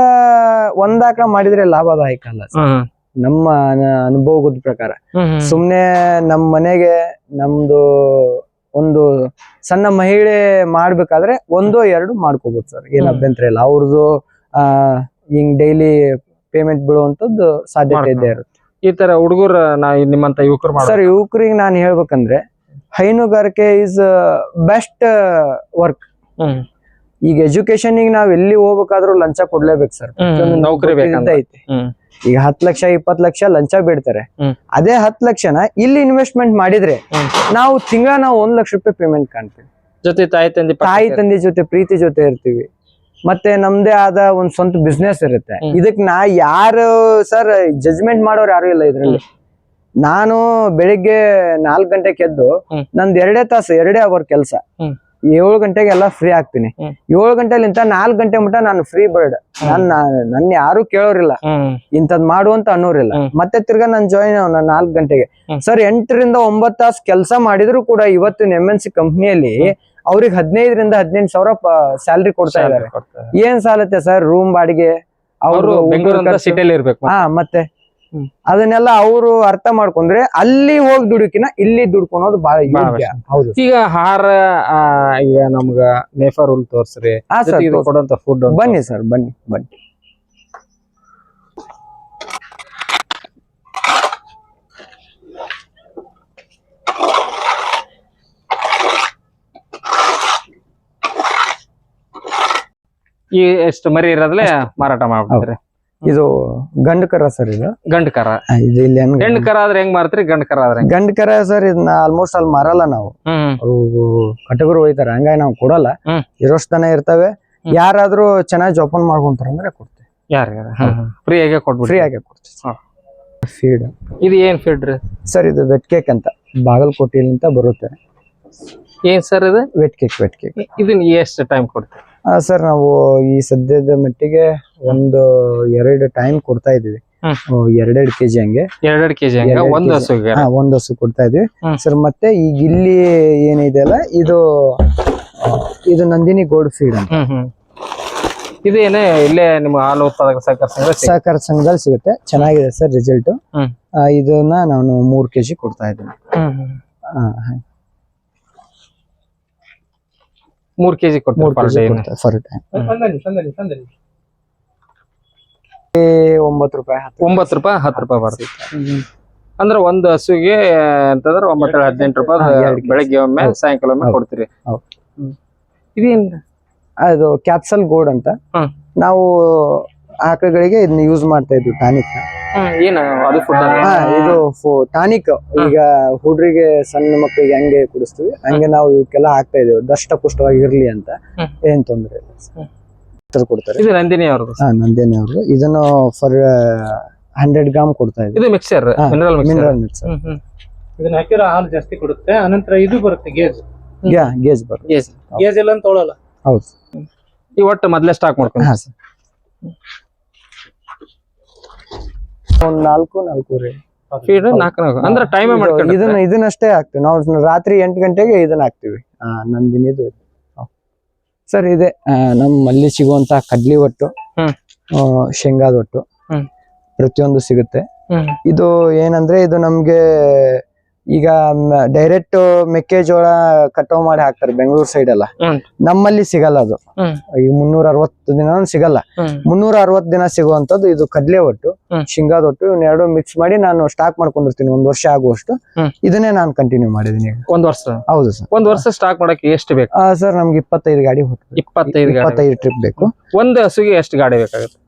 ಒಂದ್ ಆಕಳ ಮಾಡಿದ್ರೆ ಲಾಭದಾಯಕ ಅಲ್ಲ ನಮ್ಮ ಅನ- ಅನುಭವದ ಪ್ರಕಾರ. ಸುಮ್ನೆ ನಮ್ ಮನೆಗೆ ನಮ್ದು ಒಂದು ಸಣ್ಣ ಮಹಿಳೆ ಮಾಡ್ಬೇಕಾದ್ರೆ ಒಂದೋ ಎರಡು ಮಾಡ್ಕೋಬಹುದು ಸರ್ ಏನ್. ಅಭ್ಯಂತರ ಇಲ್ಲ. ಅವ್ರದ್ದು ಹಿಂಗ್ ಡೈಲಿ ಪೇಮೆಂಟ್ ಬೀಳುವಂತದ್ದು ಸಾಧ್ಯತೆ ಇದೆ ಇರುತ್ತೆ. ಈ ತರ ಹುಡುಗರ ನಾ ನಿಮ್ಮಂತ ಯುವಕರು ಸರ್ ಯುವಕರಿಗೆ ನಾನು ಹೇಳ್ಬೇಕಂದ್ರೆ ಹೈನುಗಾರಿಕೆ ಇಸ್ ಬೆಸ್ಟ್ ವರ್ಕ್ ಈಗ ಎಜುಕೇಶನ್ ನಾವ್ ಎಲ್ಲಿ ಹೋಗ್ಬೇಕಾದ್ರೂ ಲಂಚ ಕೊಡ್ಲೇಬೇಕು ಸರ್. ನೌಕರಿ ಬೇಕಂತ ಐತಿ. ಈಗ ಹತ್ ಲಕ್ಷ ಇಪ್ಪತ್ ಲಕ್ಷ ಲಂಚ ಬಿಡ್ತಾರೆ ಅದೇ ಹತ್ ಲಕ್ಷನ ಇಲ್ಲಿ ಇನ್ವೆಸ್ಟ್ಮೆಂಟ್ ಮಾಡಿದ್ರೆ. ನಾವು ತಿಂಗಳ ನಾವು ಒಂದ್ ಲಕ್ಷ ರೂಪಾಯಿ ಪೇಮೆಂಟ್ ಕಾಣ್ತೀವಿ. ಜೊತೆ ತಾಯಿ ತಂದೆ ತಾಯಿ. ತಂದೆ ಜೊತೆ ಪ್ರೀತಿ ಜೊತೆ ಇರ್ತೀವಿ. ಮತ್ತೆ ನಮ್ದೇ ಆದ ಒಂದ್ ಸ್ವಂತ ಬಿಸ್ನೆಸ್ ಇರುತ್ತೆ. ಇದಕ್ ನಾ ಯಾರು ಸರ್ ಜಜ್ಮೆಂಟ್ ಮಾಡೋರು ಯಾರು ಇಲ್ಲ ಇದ್ರಲ್ಲಿ. ನಾನು ಬೆಳಿಗ್ಗೆ ನಾಲ್ಕ್ ಗಂಟೆಗೆ ಎದ್ದು. ನಂದ್ ಎರಡೇ ತಾಸು ಎರಡೇ ಅವರ್ ಕೆಲಸ. ಏಳು ಗಂಟೆಗೆ ಎಲ್ಲ ಫ್ರೀ ಆಗ್ತೀನಿ. ಏಳು ಗಂಟೆಲಿಂತ ನಾಲ್ಕ್ ಗಂಟೆ ಮಟ್ಟ ನಾನು ಫ್ರೀ ಬರ್ಡ್ ನನ್ನ ನನ್ನ ಯಾರು ಕೇಳೋರಿಲ್ಲ. ಇಂಥದ್ ಮಾಡು ಅಂತ ಅನ್ನೋರಿಲ್ಲ. ಮತ್ತೆ ತಿರ್ಗಾ ನಾನು ಜಾಯಿನ್ ನಾನು ನಾಲ್ಕು ಗಂಟೆಗೆ. ಸರ್ ಎಂಟರಿಂದ ಒಂಬತ್ತು ತಾಸು ಕೆಲಸ ಮಾಡಿದ್ರು ಕೂಡ ಇವತ್ತಿನ ಎಂ ಎನ್ ಸಿ ಕಂಪ್ನಿಯಲ್ಲಿ ಅವ್ರಿಗೆ ಹದಿನೈದರಿಂದ ಹದಿನೆಂಟು ಸಾವಿರ ಸ್ಯಾಲ್ರಿ ಕೊಡ್ತಾ ಇದ್ದಾರೆ. ಕೊಡ್ತಾರೆ. ಏನ್ ಸಾಲತ್ತೆ ಸರ್? ರೂಮ್ ಬಾಡಿಗೆ ಅವರು ಸಿಟಿಯಲ್ಲಿ ಇರ್ಬೇಕು ಹಾ ಮತ್ತೆ. ಅದನ್ನೆಲ್ಲ ಅವರು ಅರ್ಥ ಮಾಡ್ಕೊಂಡ್ರೆ ಅಲ್ಲಿ ಹೋಗಿ ದುಡುಕಿನ ಇಲ್ಲಿ ದುಡ್ಕೊಳೋದು ಬಹಳ ಹೌದು. ಈಗ ಆಹಾರ ಆ, ಈಗ ನಮ್ಗ ನೇಫರ್ ರೂಲ್ ತೋರ್ಸ್ರಿ. ಕೊಡುವಂತ ಫುಡ್ ಬನ್ನಿ ಸರ್ ಬನ್ನಿ ಬನ್ನಿ. ಈ ಎಷ್ಟು ಮರಿ ಇರೋದ್ಲೆ ಮಾರಾಟ ಮಾಡ್ಬಿಡ್ತೀರಿ. ಇದು ಗಂಡು ಕರ ಸರ್ ಇದು. ಗಂಡ ಕರ ಇದು ಇಲ್ಲಿ ಹೆಂಗ್ ಹೆಣ್ಣು ಕರ ಆದ್ರೆ ಹೆಂಗ್ ಮಾರ್ತೀರಿ? ಗಂಡ ಕರ ಆದ್ರೆ ಹೆಂಗ್? ಗಂಡು ಕರ ಸರ್ ಇದನ್ನ ಆಲ್ಮೋಸ್ಟ್ ಅಲ್ಲಿ ಮಾರಲ್ಲ ನಾವು. ಹ್ಮ್ ಅವು ಕಟಗರು ಹೋಯ್ತಾರೆ ಹಂಗಾಗಿ ನಾವು ಕೊಡಲ್ಲ. ಹ್ಮ್. ತನ ಇರ್ತವೆ. ಯಾರಾದ್ರೂ ಚೆನ್ನಾಗಿ ಜೋಪಾನ ಮಾಡ್ಕೊಂತಾರ ಅಂದ್ರೆ ಕೊಡ್ತೀವಿ. ಯಾರ ಫ್ರೀ ಆಗಿ ಕೊಟ್ಬಿಡ್ರಿ ಫ್ರೀ ಆಗಿ ಕೊಡ್ತೀವಿ ಹಾ. ಫೀಡ್ ಇದು ಏನ್ ಫೀಡ್ ರೀ? ಸರ್ ಇದು ವೆಟ್ ಕೇಕ್ ಅಂತ. ಬಾಗಲಕೋಟೆಲಿಂದ ಬರುತ್ತೆ. ಏನ್ ಸರ್ ಇದು? ವೆಟ್ ಕೇಕ್ ವೆಟ್ ಕೇಕ್ ಇದನ್ನ ಎಷ್ಟು ಟೈಮ್ ಕೊಡ್ತೀರಿ? ಸರ್ ನಾವು ಈ ಸದ್ಯದ ಮಟ್ಟಿಗೆ ಒಂದು ಎರಡು ಟೈಮ್ ಕೊಡ್ತಾ ಇದೀವಿ. ಎರಡೆರಡು ಕೆಜಿ ಹಂಗೆ. ಎರಡೆರಡು ಕೆಜಿ ಒಂದ್ kg. ಹಸುಗೆ ಹಾ ಒಂದ್ ಹಸು ಕೊಡ್ತಾ ಇದೀವಿ ಸರ್ ಮತ್ತೆ ಈಗ ಇಲ್ಲಿ ಏನಿದೆಯಲ್ಲ ಇದು ಇದು ನಂದಿನಿ ಗೋಲ್ಡ್ ಫೀಡ್ ಅಂತ. ಹ್ಮ್ ಹ್ಮ್. ಇದು ಏನೇ ಇಲ್ಲೇ ನಿಮ್ಗೆ ಹಾಲು ಉತ್ಪಾದಕ ಸಹಕಾರ ಸಂಘ ಸಹಕಾರ ಸಂಘದಲ್ಲಿ ಸಿಗುತ್ತೆ. ಚೆನ್ನಾಗಿದೆ ಸರ್ ರಿಸಲ್ಟ್ ಹ್ಮ್. ಇದನ್ನ ನಾನು ಮೂರ್ ಕೆಜಿ ಕೊಡ್ತಾ ಇದ್ದೀನಿ. ಹ್ಮ್ ಹ್ಮ್. ಆ, ಹಾ. ಮೂರ್ ಕೆಜಿ ಮೂರ್. ಕೊಡ್ತಾ ಫರ್ ಟೈಮ್ ಒಂಬತ್ತು ರೂಪಾಯಿ ಹತ್ತು ಒಂಬತ್ತು ರೂಪಾಯಿ ಹತ್ತು ರೂಪಾಯಿ ಬರುತ್ತೆ. ಅಂದ್ರೆ ಒಂದ್ ಹಸುಗೆ ಅಂತಂದ್ರೆ ಒಂಬತ್ತು ಹದಿನೆಂಟು ರೂಪಾಯಿ ಬೆಳಗ್ಗೆ ಒಮ್ಮೆ. ಸಾಯಂಕಾಲ ಒಮ್ಮೆ ಕೊಡ್ತೀರಿ. ಇದೇನ್ ಅದು ಕ್ಯಾಪ್ಸಲ್ ಗೋಡ್ ಅಂತ. ನಾವು ಆಕಳಗಳಿಗೆ ಇದನ್ನ ಯೂಸ್ ಮಾಡ್ತಾ ಇದ್ವಿ ಟಾನಿಕ್ ಏನ ಅದು ಫುಡ್ ಹಾ ಇದು ಟಾನಿಕ್. ಈಗ ಹುಡ್ರಿಗೆ ಸಣ್ಣ ಮಕ್ಕಳಿಗೆ ಹಂಗೆ ಕುಡಿಸ್ತೀವಿ. ಹಂಗೆ ನಾವು ಇವಕ್ಕೆಲ್ಲ ಹಾಕ್ತಾ ಇದೀವಿ ದಷ್ಟ ಪುಷ್ಟವಾಗಿ ಇರ್ಲಿ ಅಂತ. ಏನ್ ತೊಂದ್ರೆ ಇಲ್ಲ ಕೊಡ್ತಾರೆ. ಇದು ನಂದಿನಿ ಅವ್ರದ್ದು ಹಾ ನಂದಿನಿ ಅವರು ಇದನ್ನು ಫರ್ ಹಂಡ್ರೆಡ್ ಗ್ರಾಮ್ ಕೊಡ್ತಾ ಇದ್ವಿ ಇದು ಮಿಕ್ಸರ್ ಮಿನರಲ್ ಮಿಕ್ಸರ್ ಮಿನರಲ್ ಇದನ್ನ ಹಾಕಿರೋ ಹಾಲು ಜಾಸ್ತಿ ಕೊಡುತ್ತೆ. ಅನಂತರ ಇದು ಬರುತ್ತೆ ಗೇಜ್. ಯಾ ಗೇಜ್ ಬರುತ್ತೆ. ಗೇಜ್. ಎಲ್ಲ ಅಂತ ತೊಗೊಳಲ್ಲ ಹೌದು. ಈ ಒಟ್ಟು ಮೊದ್ಲೇ ಸ್ಟಾಕ್ ಮಾಡ್ಕೊಂಡು ಹಾ ಸರ್. ಒಂದ್ ನಾಲ್ಕು ನಾಲ್ಕೂವರೆ. ಫೀಡ್ ನಾಲ್ಕು ನಾಲ್ಕು. ಅಂದ್ರೆ ಟೈಮೇ ಮಾಡ್ಕೊಂಡು ಇದನ್ನ ಇದನ್ನಷ್ಟೇ ಹಾಕ್ತಿವಿ. ನಾವು ರಾತ್ರಿ ಎಂಟು ಗಂಟೆಗೆ ಇದನ್ನ ಹಾಕ್ತಿವಿ. ನಂದಿನಿದು ಸರ್ ಇದೆ. ನಮ್ಮಲ್ಲಿ ಸಿಗುವಂತ ಕಡ್ಲಿ ಒಟ್ಟು ಶೇಂಗಾದ ಒಟ್ಟು ಪ್ರತಿಯೊಂದು ಸಿಗುತ್ತೆ. ಇದು ಏನಂದ್ರೆ ಇದು ನಮ್ಗೆ ಈಗ ಡೈರೆಕ್ಟ್ ಮೆಕ್ಕೆಜೋಳ ಕಟಾವ್ ಮಾಡಿ ಹಾಕ್ತಾರೆ ಬೆಂಗಳೂರು ಸೈಡ್ ಎಲ್ಲ. ನಮ್ಮಲ್ಲಿ ಸಿಗಲ್ಲ ಅದು. ಈ ಮುನ್ನೂರ ಅರವತ್ತು ದಿನ ಸಿಗಲ್ಲ. ಮುನ್ನೂರ ಅರವತ್ತು ದಿನ ಸಿಗುವಂತದ್ದು ಇದು ಕಡ್ಲೆ ಒಟ್ಟು. ಶೇಂಗಾದ ಒಟ್ಟು ಇವನ್ನೆರಡು ಮಿಕ್ಸ್ ಮಾಡಿ ನಾನು ಸ್ಟಾಕ್ ಮಾಡ್ಕೊಂಡಿರ್ತೀನಿ. ಒಂದ್ ವರ್ಷ ಆಗುವಷ್ಟು. ಇದನ್ನೇ ನಾನು ಕಂಟಿನ್ಯೂ ಮಾಡಿದೀನಿ ಒಂದ್ ವರ್ಷ. ಹೌದು ಸರ್. ಒಂದ್ ವರ್ಷ ಸ್ಟಾಕ್ ಮಾಡಕ್ಕೆ ಎಷ್ಟು ಬೇಕು? ಸರ್ ನಮ್ಗೆ ಇಪ್ಪತ್ತೈದು ಗಾಡಿ ಹೋಗ್ತದೆ ಇಪ್ಪತ್ತೈದು ಇಪ್ಪತ್ತೈದು ಟ್ರಿಪ್ ಬೇಕು. ಒಂದ್ ಹಸುಗೆ ಎಷ್ಟು ಗಾಡಿ ಬೇಕಾಗುತ್ತೆ?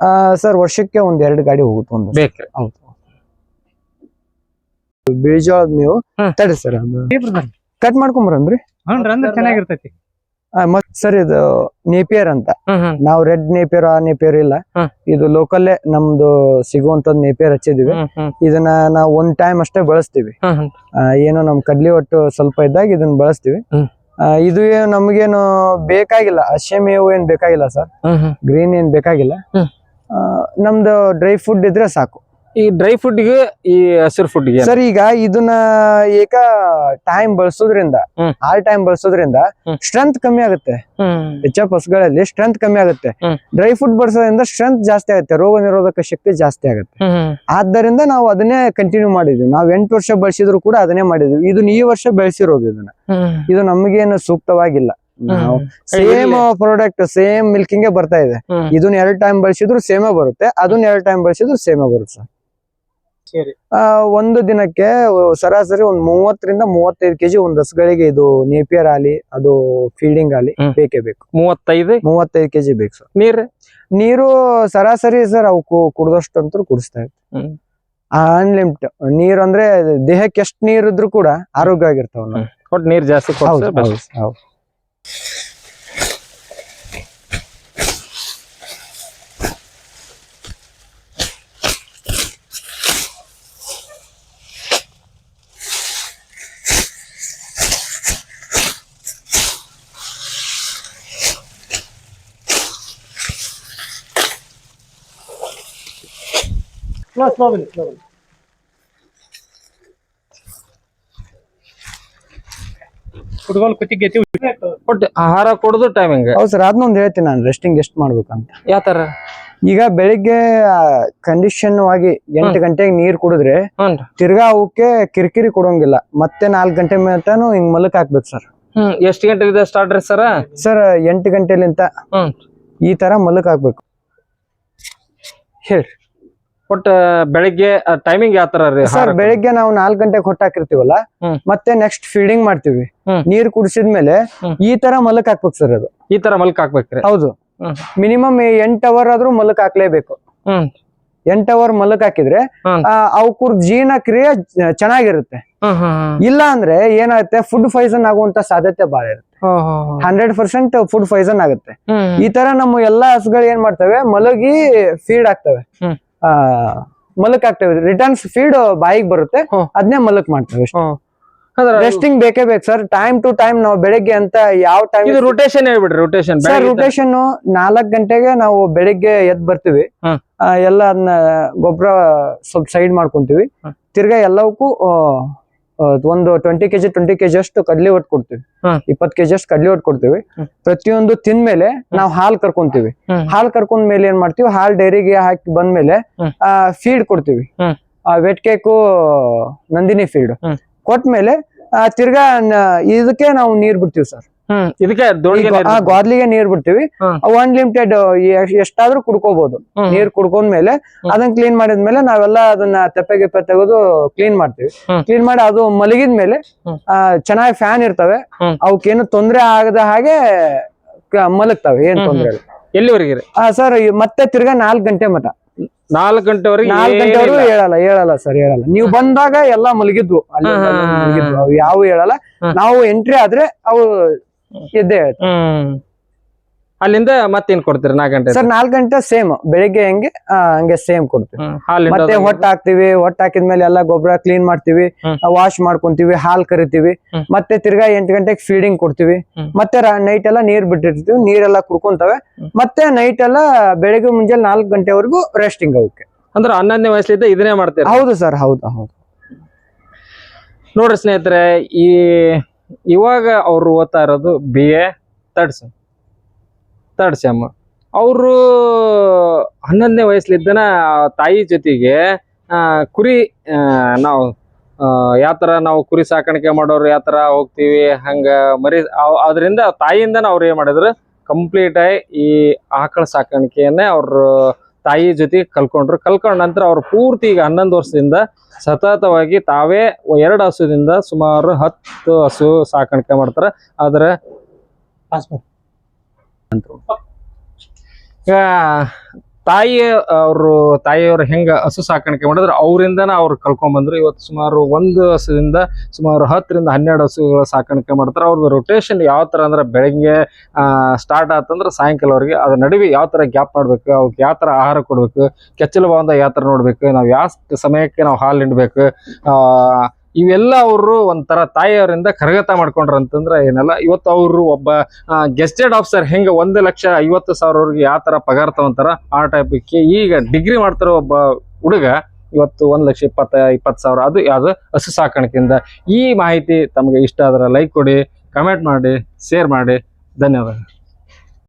ಸರ್ ವರ್ಷಕ್ಕೆ ಒಂದ್ ಎರಡು ಗಾಡಿ ಹೋಗುತ್ತೆ ಒಂದು ಬೇಕ್ರಿ. ಹೌದು. ಬಿಳಿಜೋಳದ ನೀವು. ತಡಿ ಸರ್ ಕಟ್ ಮಾಡ್ಕೊಂಬರಂದ್ರಿ ಚೆನ್ನಾಗಿರ್ತೈತಿ. ಸರ್ ಇದು ನೇಪಿಯರ್ ಅಂತ. ನಾವು ರೆಡ್ ನೇಪಿಯರ್ ಆ ನೇಪಿಯರ್ ಇಲ್ಲ. ಇದು ಲೋಕಲ್ಲೇ ನಮ್ದು ಸಿಗುವಂತದ್ ನೇಪಿಯರ್ ಹಚ್ಚಿದೀವಿ. ಇದನ್ನ ನಾವು ಒಂದ್ ಟೈಮ್ ಅಷ್ಟೇ ಬಳಸ್ತೀವಿ. ಏನೋ ನಮ್ ಕಡ್ಲಿ ಒಟ್ಟು ಸ್ವಲ್ಪ ಇದ್ದಾಗ ಇದನ್ನ ಬಳಸ್ತೀವಿ. ಇದು ನಮ್ಗೇನು ಬೇಕಾಗಿಲ್ಲ. ಹಸಿ ಮೇವು ಏನ್ ಬೇಕಾಗಿಲ್ಲ ಸರ್. ಗ್ರೀನ್ ಏನ್ ಬೇಕಾಗಿಲ್ಲ. ನಮ್ದು ಡ್ರೈ ಫುಡ್ ಇದ್ರೆ ಸಾಕು. ಈ ಡ್ರೈ ಫುಡ್ಗೆ ಈ ಹಸಿರು ಫುಡ್ಗೆ ಸರ್ ಈಗ ಇದನ್ನ ಏಕ ಟೈಮ್ ಬಳಸೋದ್ರಿಂದ ಆಲ್ ಟೈಮ್ ಬಳಸೋದ್ರಿಂದ. ಸ್ಟ್ರೆಂತ್ ಕಮ್ಮಿ ಆಗುತ್ತೆ. ಹೆಚ್ಚ ಹಸ್ಗಳಲ್ಲಿ ಸ್ಟ್ರೆಂತ್ ಕಮ್ಮಿ ಆಗುತ್ತೆ. ಡ್ರೈ ಫುಡ್ ಬಳಸೋದ್ರಿಂದ ಸ್ಟ್ರೆಂತ್ ಜಾಸ್ತಿ ಆಗುತ್ತೆ ರೋಗ ನಿರೋಧಕ ಶಕ್ತಿ ಜಾಸ್ತಿ ಆಗುತ್ತೆ. ಆದ್ದರಿಂದ ನಾವು ಅದನ್ನೇ ಕಂಟಿನ್ಯೂ ಮಾಡಿದ್ವಿ. ನಾವು ಎಂಟು ವರ್ಷ ಬಳಸಿದ್ರು ಕೂಡ ಅದನ್ನೇ ಮಾಡಿದ್ವಿ. ಇದನ್ನ ಈ ವರ್ಷ ಬೆಳೆಸಿರೋದು ಇದನ್ನ. ಇದು ನಮಗೇನು ಸೂಕ್ತವಾಗಿಲ್ಲ. ಸೇಮ್ ಪ್ರಾಡಕ್ಟ್ ಸೇಮ್ ಮಿಲ್ಕಿಂಗ್ ಬರ್ತಾ ಇದೆ. ಇದನ್ನ ಎರಡ್ ಟೈಮ್ ಬಳಸಿದ್ರು ಸೇಮೇ ಬರುತ್ತೆ ಅದನ್ನ ಎರಡ್ ಟೈಮ್ ಬಳಸಿದ್ರು ಸೇಮೇ ಬರುತ್ತೆ ಸರ್ ಒಂದು ದಿನಕ್ಕೆ ಸರಾಸರಿ ಒಂದ್ ಮೂವತ್ತರಿಂದ ಮೂವತ್ತೈದು ಕೆಜಿ ಒಂದ್ ಹಸುಗಳಿಗೆ ಇದು ನೇಪಿಯರ್ ಆಲಿ ಅದು ಫೀಡಿಂಗ್ ಆಲಿ. ಬೇಕೇ ಬೇಕು. ಮೂವತ್ತೈದು? ಮೂವತ್ತೈದು ಕೆಜಿ ಬೇಕು ಸರ್. ನೀರ್? ನೀರು ಸರಾಸರಿ ಸರ್ ಅವು ಕುಡ್ದಷ್ಟು ಅಂತ ಕುಡಿಸ್ತಾ ಇತ್ತು. ಅನ್ಲಿಮಿಟ್ ನೀರು ಅಂದ್ರೆ ದೇಹಕ್ಕೆ ಎಷ್ಟು ನೀರ್ ಇದ್ರು ಕೂಡ ಆರೋಗ್ಯ ಆಗಿರ್ತಾವ ನಾವು ಕೊಟ್ಟು ನೀರ್ ಜಾಸ್ತಿ ಸ್ಲೋ ಬನ್ನಿ ಸ್ಲೋ ಬನ್ನಿ ಫುಟ್ಬಾಲ್ ಕುತ್ತಿಗೆ ಆಹಾರ ಕೊಡೋದು ಟೈಮಿಂಗ್ ಹೌದು ಸರ್ ಅದನ್ನೊಂದು ಹೇಳ್ತೀನಿ ನಾನು ರೆಸ್ಟಿಂಗ್ ಎಷ್ಟು ಮಾಡ್ಬೇಕಂತ. ಯಾವ ತರ ಈಗ ಬೆಳಿಗ್ಗೆ ಕಂಡೀಷನ್ ಆಗಿ ಎಂಟು ಗಂಟೆಗೆ ನೀರ್ ಕುಡಿದ್ರೆ ತಿರ್ಗಾ ಅವಕ್ಕೆ ಕಿರಿಕಿರಿ ಕೊಡೋಂಗಿಲ್ಲ ಮತ್ತೆ ನಾಲ್ಕು ಗಂಟೆ ಮಟನು ಹಿಂಗ್ ಮಲಕ್ ಹಾಕ್ಬೇಕು ಸರ್. ಹ್ಮ್ ಎಷ್ಟು ಗಂಟೆಗೆ ಸ್ಟಾರ್ಟ್ ರೀ ಸರ್? ಸರ್ ಎಂಟು ಗಂಟೆಲಿಂತ ಈ ತರ ಮಲಕ್ ಹಾಕ್ಬೇಕು. ಹೇಳ್ರಿ. ಒಟ್ಟ ಬೆಳಿಗ್ಗೆ ಟೈಮಿಂಗ್ ಯಾವ ತರ ರೀ ಸರ್ ಬೆಳಿಗ್ಗೆ ನಾವು ನಾಲ್ಕು ಗಂಟೆಗೆ ಹೊಟ್ಟಾಕಿರ್ತೀವಲ್ಲ. ಮತ್ತೆ ನೆಕ್ಸ್ಟ್ ಫೀಡಿಂಗ್ ಮಾಡ್ತೀವಿ. ನೀರ್ ಕುಡಿಸಿದ್ಮೇಲೆ ಈ ತರ ಮಲಕ್ ಹಾಕ್ಬೇಕು ಸರ್ ಅದು. ಈ ತರ ಮಲಕ್ ಹಾಕ್ಬೇಕ್ರಿ ಹೌದು. ಮಿನಿಮಮ್ ಎಂಟ್ ಅವರ್ ಆದ್ರೂ ಮಲಕ್ ಹಾಕ್ಲೇಬೇಕು. ಎಂಟ್ ಅವರ್ ಮಲಕ್ ಹಾಕಿದ್ರೆ ಅವ್ರ ಅವಕ್ಕೂರ್ ಜೀರ್ಣ ಕ್ರಿಯೆ ಚೆನ್ನಾಗಿರುತ್ತೆ. ಇಲ್ಲ ಅಂದ್ರೆ ಏನಾಗುತ್ತೆ ಫುಡ್ ಫೈಸನ್ ಆಗುವಂತ ಸಾಧ್ಯತೆ ಬಹಳ ಇರುತ್ತೆ. ಹಂಡ್ರೆಡ್ ಪರ್ಸೆಂಟ್ ಫುಡ್ ಫೈಸನ್ ಆಗುತ್ತೆ. ಈ ತರ ನಮ್ಮ ಎಲ್ಲಾ ಹಸುಗಳು ಏನ್ ಮಾಡ್ತವೆ ಮಲಗಿ ಫೀಡ್ ಆಗ್ತವೆ ಮಲಕ್ ಹಾಕ್ತೇವೆ ರಿಟರ್ನ್ಸ್ ಫೀಡ್ ಬಾಯಿಗೆ ಬರುತ್ತೆ. ಅದನ್ನೇ ಮಲಕ್ ಮಾಡ್ತೇವೆ ರೆಸ್ಟಿಂಗ್ ಬೇಕೇ ಬೇಕು ಸರ್. ಟೈಮ್ ಟು ಟೈಮ್ ನಾವು ಬೆಳಿಗ್ಗೆ ಅಂತ ಯಾವ ಟೈಮ್ ಇದು ರೊಟೇಷನ್ ಹೇಳ್ಬಿಡ್ರಿ ರೊಟೇಷನ್ ಸರ್ ರೊಟೇಷನ್ ನಾಲ್ಕ್ ಗಂಟೆಗೆ ನಾವು ಬೆಳಿಗ್ಗೆ ಎದ್ ಬರ್ತೀವಿ. ಎಲ್ಲ ಅದನ್ನ ಗೊಬ್ಬರ ಸ್ವಲ್ಪ ಸೈಡ್ ಮಾಡ್ಕೊಂತೀವಿ. ತಿರ್ಗಾ ಎಲ್ಲವಕ್ಕೂ ಒಂದು ಟ್ವೆಂಟಿ ಕೆಜಿ ಟ್ವೆಂಟಿ ಕೆಜಿ ಅಷ್ಟು ಕಡ್ಲಿ ಒಟ್ಟು ಕೊಡ್ತೀವಿ. ಇಪ್ಪತ್ತು ಇಪ್ಪತ್ ಕೆಜಿ ಅಷ್ಟು ಕಡ್ಲಿ ಒಟ್ಟು ಕೊಡ್ತೀವಿ. ಪ್ರತಿಯೊಂದು ತಿಂದ್ಮೇಲೆ ನಾವು ಹಾಲ್ ಕರ್ಕೊಂತೀವಿ. ಹಾಲ್ ಕರ್ಕೊಂಡ್ ಮೇಲೆ ಏನ್ ಮಾಡ್ತೀವಿ? ಹಾಲ್ ಡೈರಿಗೆ ಹಾಕಿ ಬಂದ್ಮೇಲೆ ಫೀಡ್ ಕೊಡ್ತೀವಿ. Wet cake Nandini feed. ಕೊಟ್ಮೇಲೆ ತಿರ್ಗಾ ಇದಕ್ಕೆ ನಾವು ನೀರ್ ಬಿಡ್ತೀವಿ ಸರ್. ಹ್ಮ್. ಇದಕ್ಕೆ ಗೋದ್ಲಿಗೆ ನೀರ್ ಬಿಡ್ತೀವಿ. ಅನ್ಲಿಮಿಟೆಡ್ ಎಷ್ಟಾದ್ರೂ ಕುಡ್ಕೋಬಹುದು ನೀರ್ ಕುಡ್ಕೊಂಡ್ಮೇಲೆ. ಅದನ್ನ ಕ್ಲೀನ್ ಮಾಡಿದ್ಮೇಲೆ ನಾವೆಲ್ಲ ಅದನ್ನ ತೆಪ್ಪೆ ಗಿಪ್ಪೆ ತೆಗೆದು ಕ್ಲೀನ್ ಮಾಡ್ತೀವಿ. ಕ್ಲೀನ್ ಮಾಡಿ ಅದು ಮಲಗಿದ್ಮೇಲೆ ಚೆನ್ನಾಗಿ ಫ್ಯಾನ್ ಇರ್ತವೆ. ಅವಕ್ಕೇನು ತೊಂದ್ರೆ ಆಗದ ಹಾಗೆ ಮಲಗ್ತಾವೆ ಏನ್ ತೊಂದ್ರೆ ಇಲ್ಲ. ಎಲ್ಲಿವರೆಗೆ ಸರ್ ಮತ್ತೆ ತಿರ್ಗಾ ನಾಲ್ಕ್ ಗಂಟೆ ಮಟ ನಾಲ್ಕು ಗಂಟೆವರೆಗೆ ನಾಲ್ಕು ಗಂಟೆವರೆಗೂ ಹೇಳಲ್ಲ ಹೇಳಲ್ಲ ಸರ್ ಹೇಳಲ್ಲ. ನೀವು ಬಂದಾಗ ಎಲ್ಲಾ ಮಲಗಿದ್ವು ಅಲ್ಲಿ ಯಾವ ಹೇಳಲ್ಲ. ನಾವು ಎಂಟ್ರಿ ಆದ್ರೆ ಅವು ಎದ್ದೇ ಹ್ಮ್. ಅಲ್ಲಿಂದ ಮತ್ತೇನ್ ಕೊಡ್ತೀರಿ ನಾಲ್ಕು ಗಂಟೆ ಸರ್ ನಾಲ್ಕು ಗಂಟೆ ಸೇಮ್. ಬೆಳಿಗ್ಗೆ ಹೆಂಗೆ ಆ, ಹಂಗೆ ಸೇಮ್ ಕೊಡ್ತೀವಿ. ಮತ್ತೆ ಹೊಟ್ಟ ಹಾಕ್ತಿವಿ ಹೊಟ್ಟ ಹಾಕಿದ್ಮೇಲೆ ಎಲ್ಲ ಗೊಬ್ಬರ ಕ್ಲೀನ್ ಮಾಡ್ತೀವಿ ವಾಶ್ ಮಾಡ್ಕೊಂತೀವಿ ಹಾಲ್ ಕರಿತೀವಿ. ಮತ್ತೆ ತಿರ್ಗಾ ಎಂಟು ಗಂಟೆಗೆ ಫೀಡಿಂಗ್ ಕೊಡ್ತೀವಿ. ಮತ್ತೆ ನೈಟ್ ಎಲ್ಲ ನೀರ್ ಬಿಟ್ಟಿರ್ತೀವಿ ನೀರೆಲ್ಲ ಕುಡ್ಕೊಂತವೆ. ಮತ್ತೆ ನೈಟ್ ಎಲ್ಲ ಬೆಳಿಗ್ಗೆ ಮುಂಜಾನೆ ನಾಲ್ಕು ಗಂಟೆವರೆಗೂ ರೆಸ್ಟಿಂಗ್ ಅವಕ್ಕೆ. ಅಂದ್ರೆ ಹನ್ನೊಂದನೇ ವಯಸ್ಸಿಂದ ಇದನ್ನೇ ಮಾಡ್ತೀರಿ? ಹೌದು ಸರ್ ಹೌದು ಹೌದು. ನೋಡ್ರಿ ಸ್ನೇಹಿತರೆ ಈ ಇವಾಗ ಅವರು ಓದ್ತಾ ಇರೋದು B A third sem third sem ಅವರು ಹನ್ನೊಂದನೇ ವಯಸ್ಸಲ್ಲಿದ್ದನ ತಾಯಿ ಜೊತೆಗೆ ಕುರಿ ನಾವು ಯಾವ ಥರ ನಾವು ಕುರಿ ಸಾಕಾಣಿಕೆ ಮಾಡೋರು, ಯಾವ ಥರ ಹೋಗ್ತೀವಿ, ಹಂಗೆ ಮರಿ ಅದರಿಂದ ತಾಯಿಯಿಂದ ಅವ್ರು ಏನು ಮಾಡಿದ್ರು ಕಂಪ್ಲೀಟಾಗಿ ಈ ಆಕಳ ಸಾಕಾಣಿಕೆಯನ್ನೇ ಅವರು ತಾಯಿ ಜೊತೆ ಕಲ್ಕೊಂಡ್ರು. ಕಲ್ಕೊಂಡ ನಂತರ ಅವ್ರು ಪೂರ್ತಿ ಈಗ ಹನ್ನೊಂದು ವರ್ಷದಿಂದ ಸತತವಾಗಿ ತಾವೇ ಎರಡು ಹಸುದಿಂದ ಸುಮಾರು ಹತ್ತು ಹಸು ಸಾಕಾಣಿಕೆ ಮಾಡ್ತಾರೆ. ಆದ್ರೆ ಈಗ ತಾಯಿ, ಅವರು ತಾಯಿಯವರು ಹೆಂಗ ಹಸು ಸಾಕಾಣಿಕೆ ಮಾಡಿದ್ರೆ, ಅವರಿಂದನೇ ಅವ್ರು ಕಲ್ಕೊಂಡ್ ಇವತ್ತು ಸುಮಾರು ಒಂದು ಹಸುವಿಂದ ಸುಮಾರು ಹತ್ತರಿಂದ ಹನ್ನೆರಡು ಹಸುಗಳ ಸಾಕಾಣಿಕೆ ಮಾಡ್ತಾರೆ. ಅವ್ರದ್ದು ರೊಟೇಷನ್ ಯಾವ ಥರ ಅಂದ್ರೆ ಬೆಳಗ್ಗೆ ಸ್ಟಾರ್ಟ್ ಆತಂದ್ರೆ ಸಾಯಂಕಾಲವರೆಗೆ ಅದ್ರ ನಡುವೆ ಯಾವ ಥರ ಗ್ಯಾಪ್ ಮಾಡ್ಬೇಕು ಅವ್ರಿಗೆ ಯಾವ ಥರ ಆಹಾರ ಕೊಡ್ಬೇಕು ಕೆಚ್ಚಲು ಬಾಂಧ ಯಾವ ಥರ ನೋಡ್ಬೇಕು, ನಾವು ಯಾವ ಸಮಯಕ್ಕೆ ನಾವು ಹಾಲು ಹಿಂಡ್ಬೇಕು ಇವೆಲ್ಲ ಅವರು ಒಂಥರ ತಾಯಿಯವರಿಂದ ಕರಗತ ಮಾಡ್ಕೊಂಡ್ರು ಅಂತಂದ್ರೆ ಏನಲ್ಲ. ಇವತ್ತು ಅವರು ಒಬ್ಬ ಗೆಸ್ಟೆಡ್ ಆಫೀಸರ್ ಹೆಂಗೆ ಒಂದು ಲಕ್ಷ ಐವತ್ತು ಸಾವಿರವರೆಗೆ ಯಾವ ಥರ ಪಗಾರ ತಗೊಂತಾರ ಆ ಟೈಪಿಗೆ ಈಗ ಡಿಗ್ರಿ ಮಾಡ್ತಾರೋ ಒಬ್ಬ ಹುಡುಗ ಇವತ್ತು ಒಂದು ಲಕ್ಷ ಇಪ್ಪತ್ತ, ಇಪ್ಪತ್ತು ಸಾವಿರ, ಅದು ಯಾವುದು? ಹಸು ಸಾಕಾಣಿಕೆಯಿಂದ. ಈ ಮಾಹಿತಿ ತಮಗೆ ಇಷ್ಟ ಆದ್ರೆ ಲೈಕ್ ಕೊಡಿ ಕಮೆಂಟ್ ಮಾಡಿ ಶೇರ್ ಮಾಡಿ. ಧನ್ಯವಾದ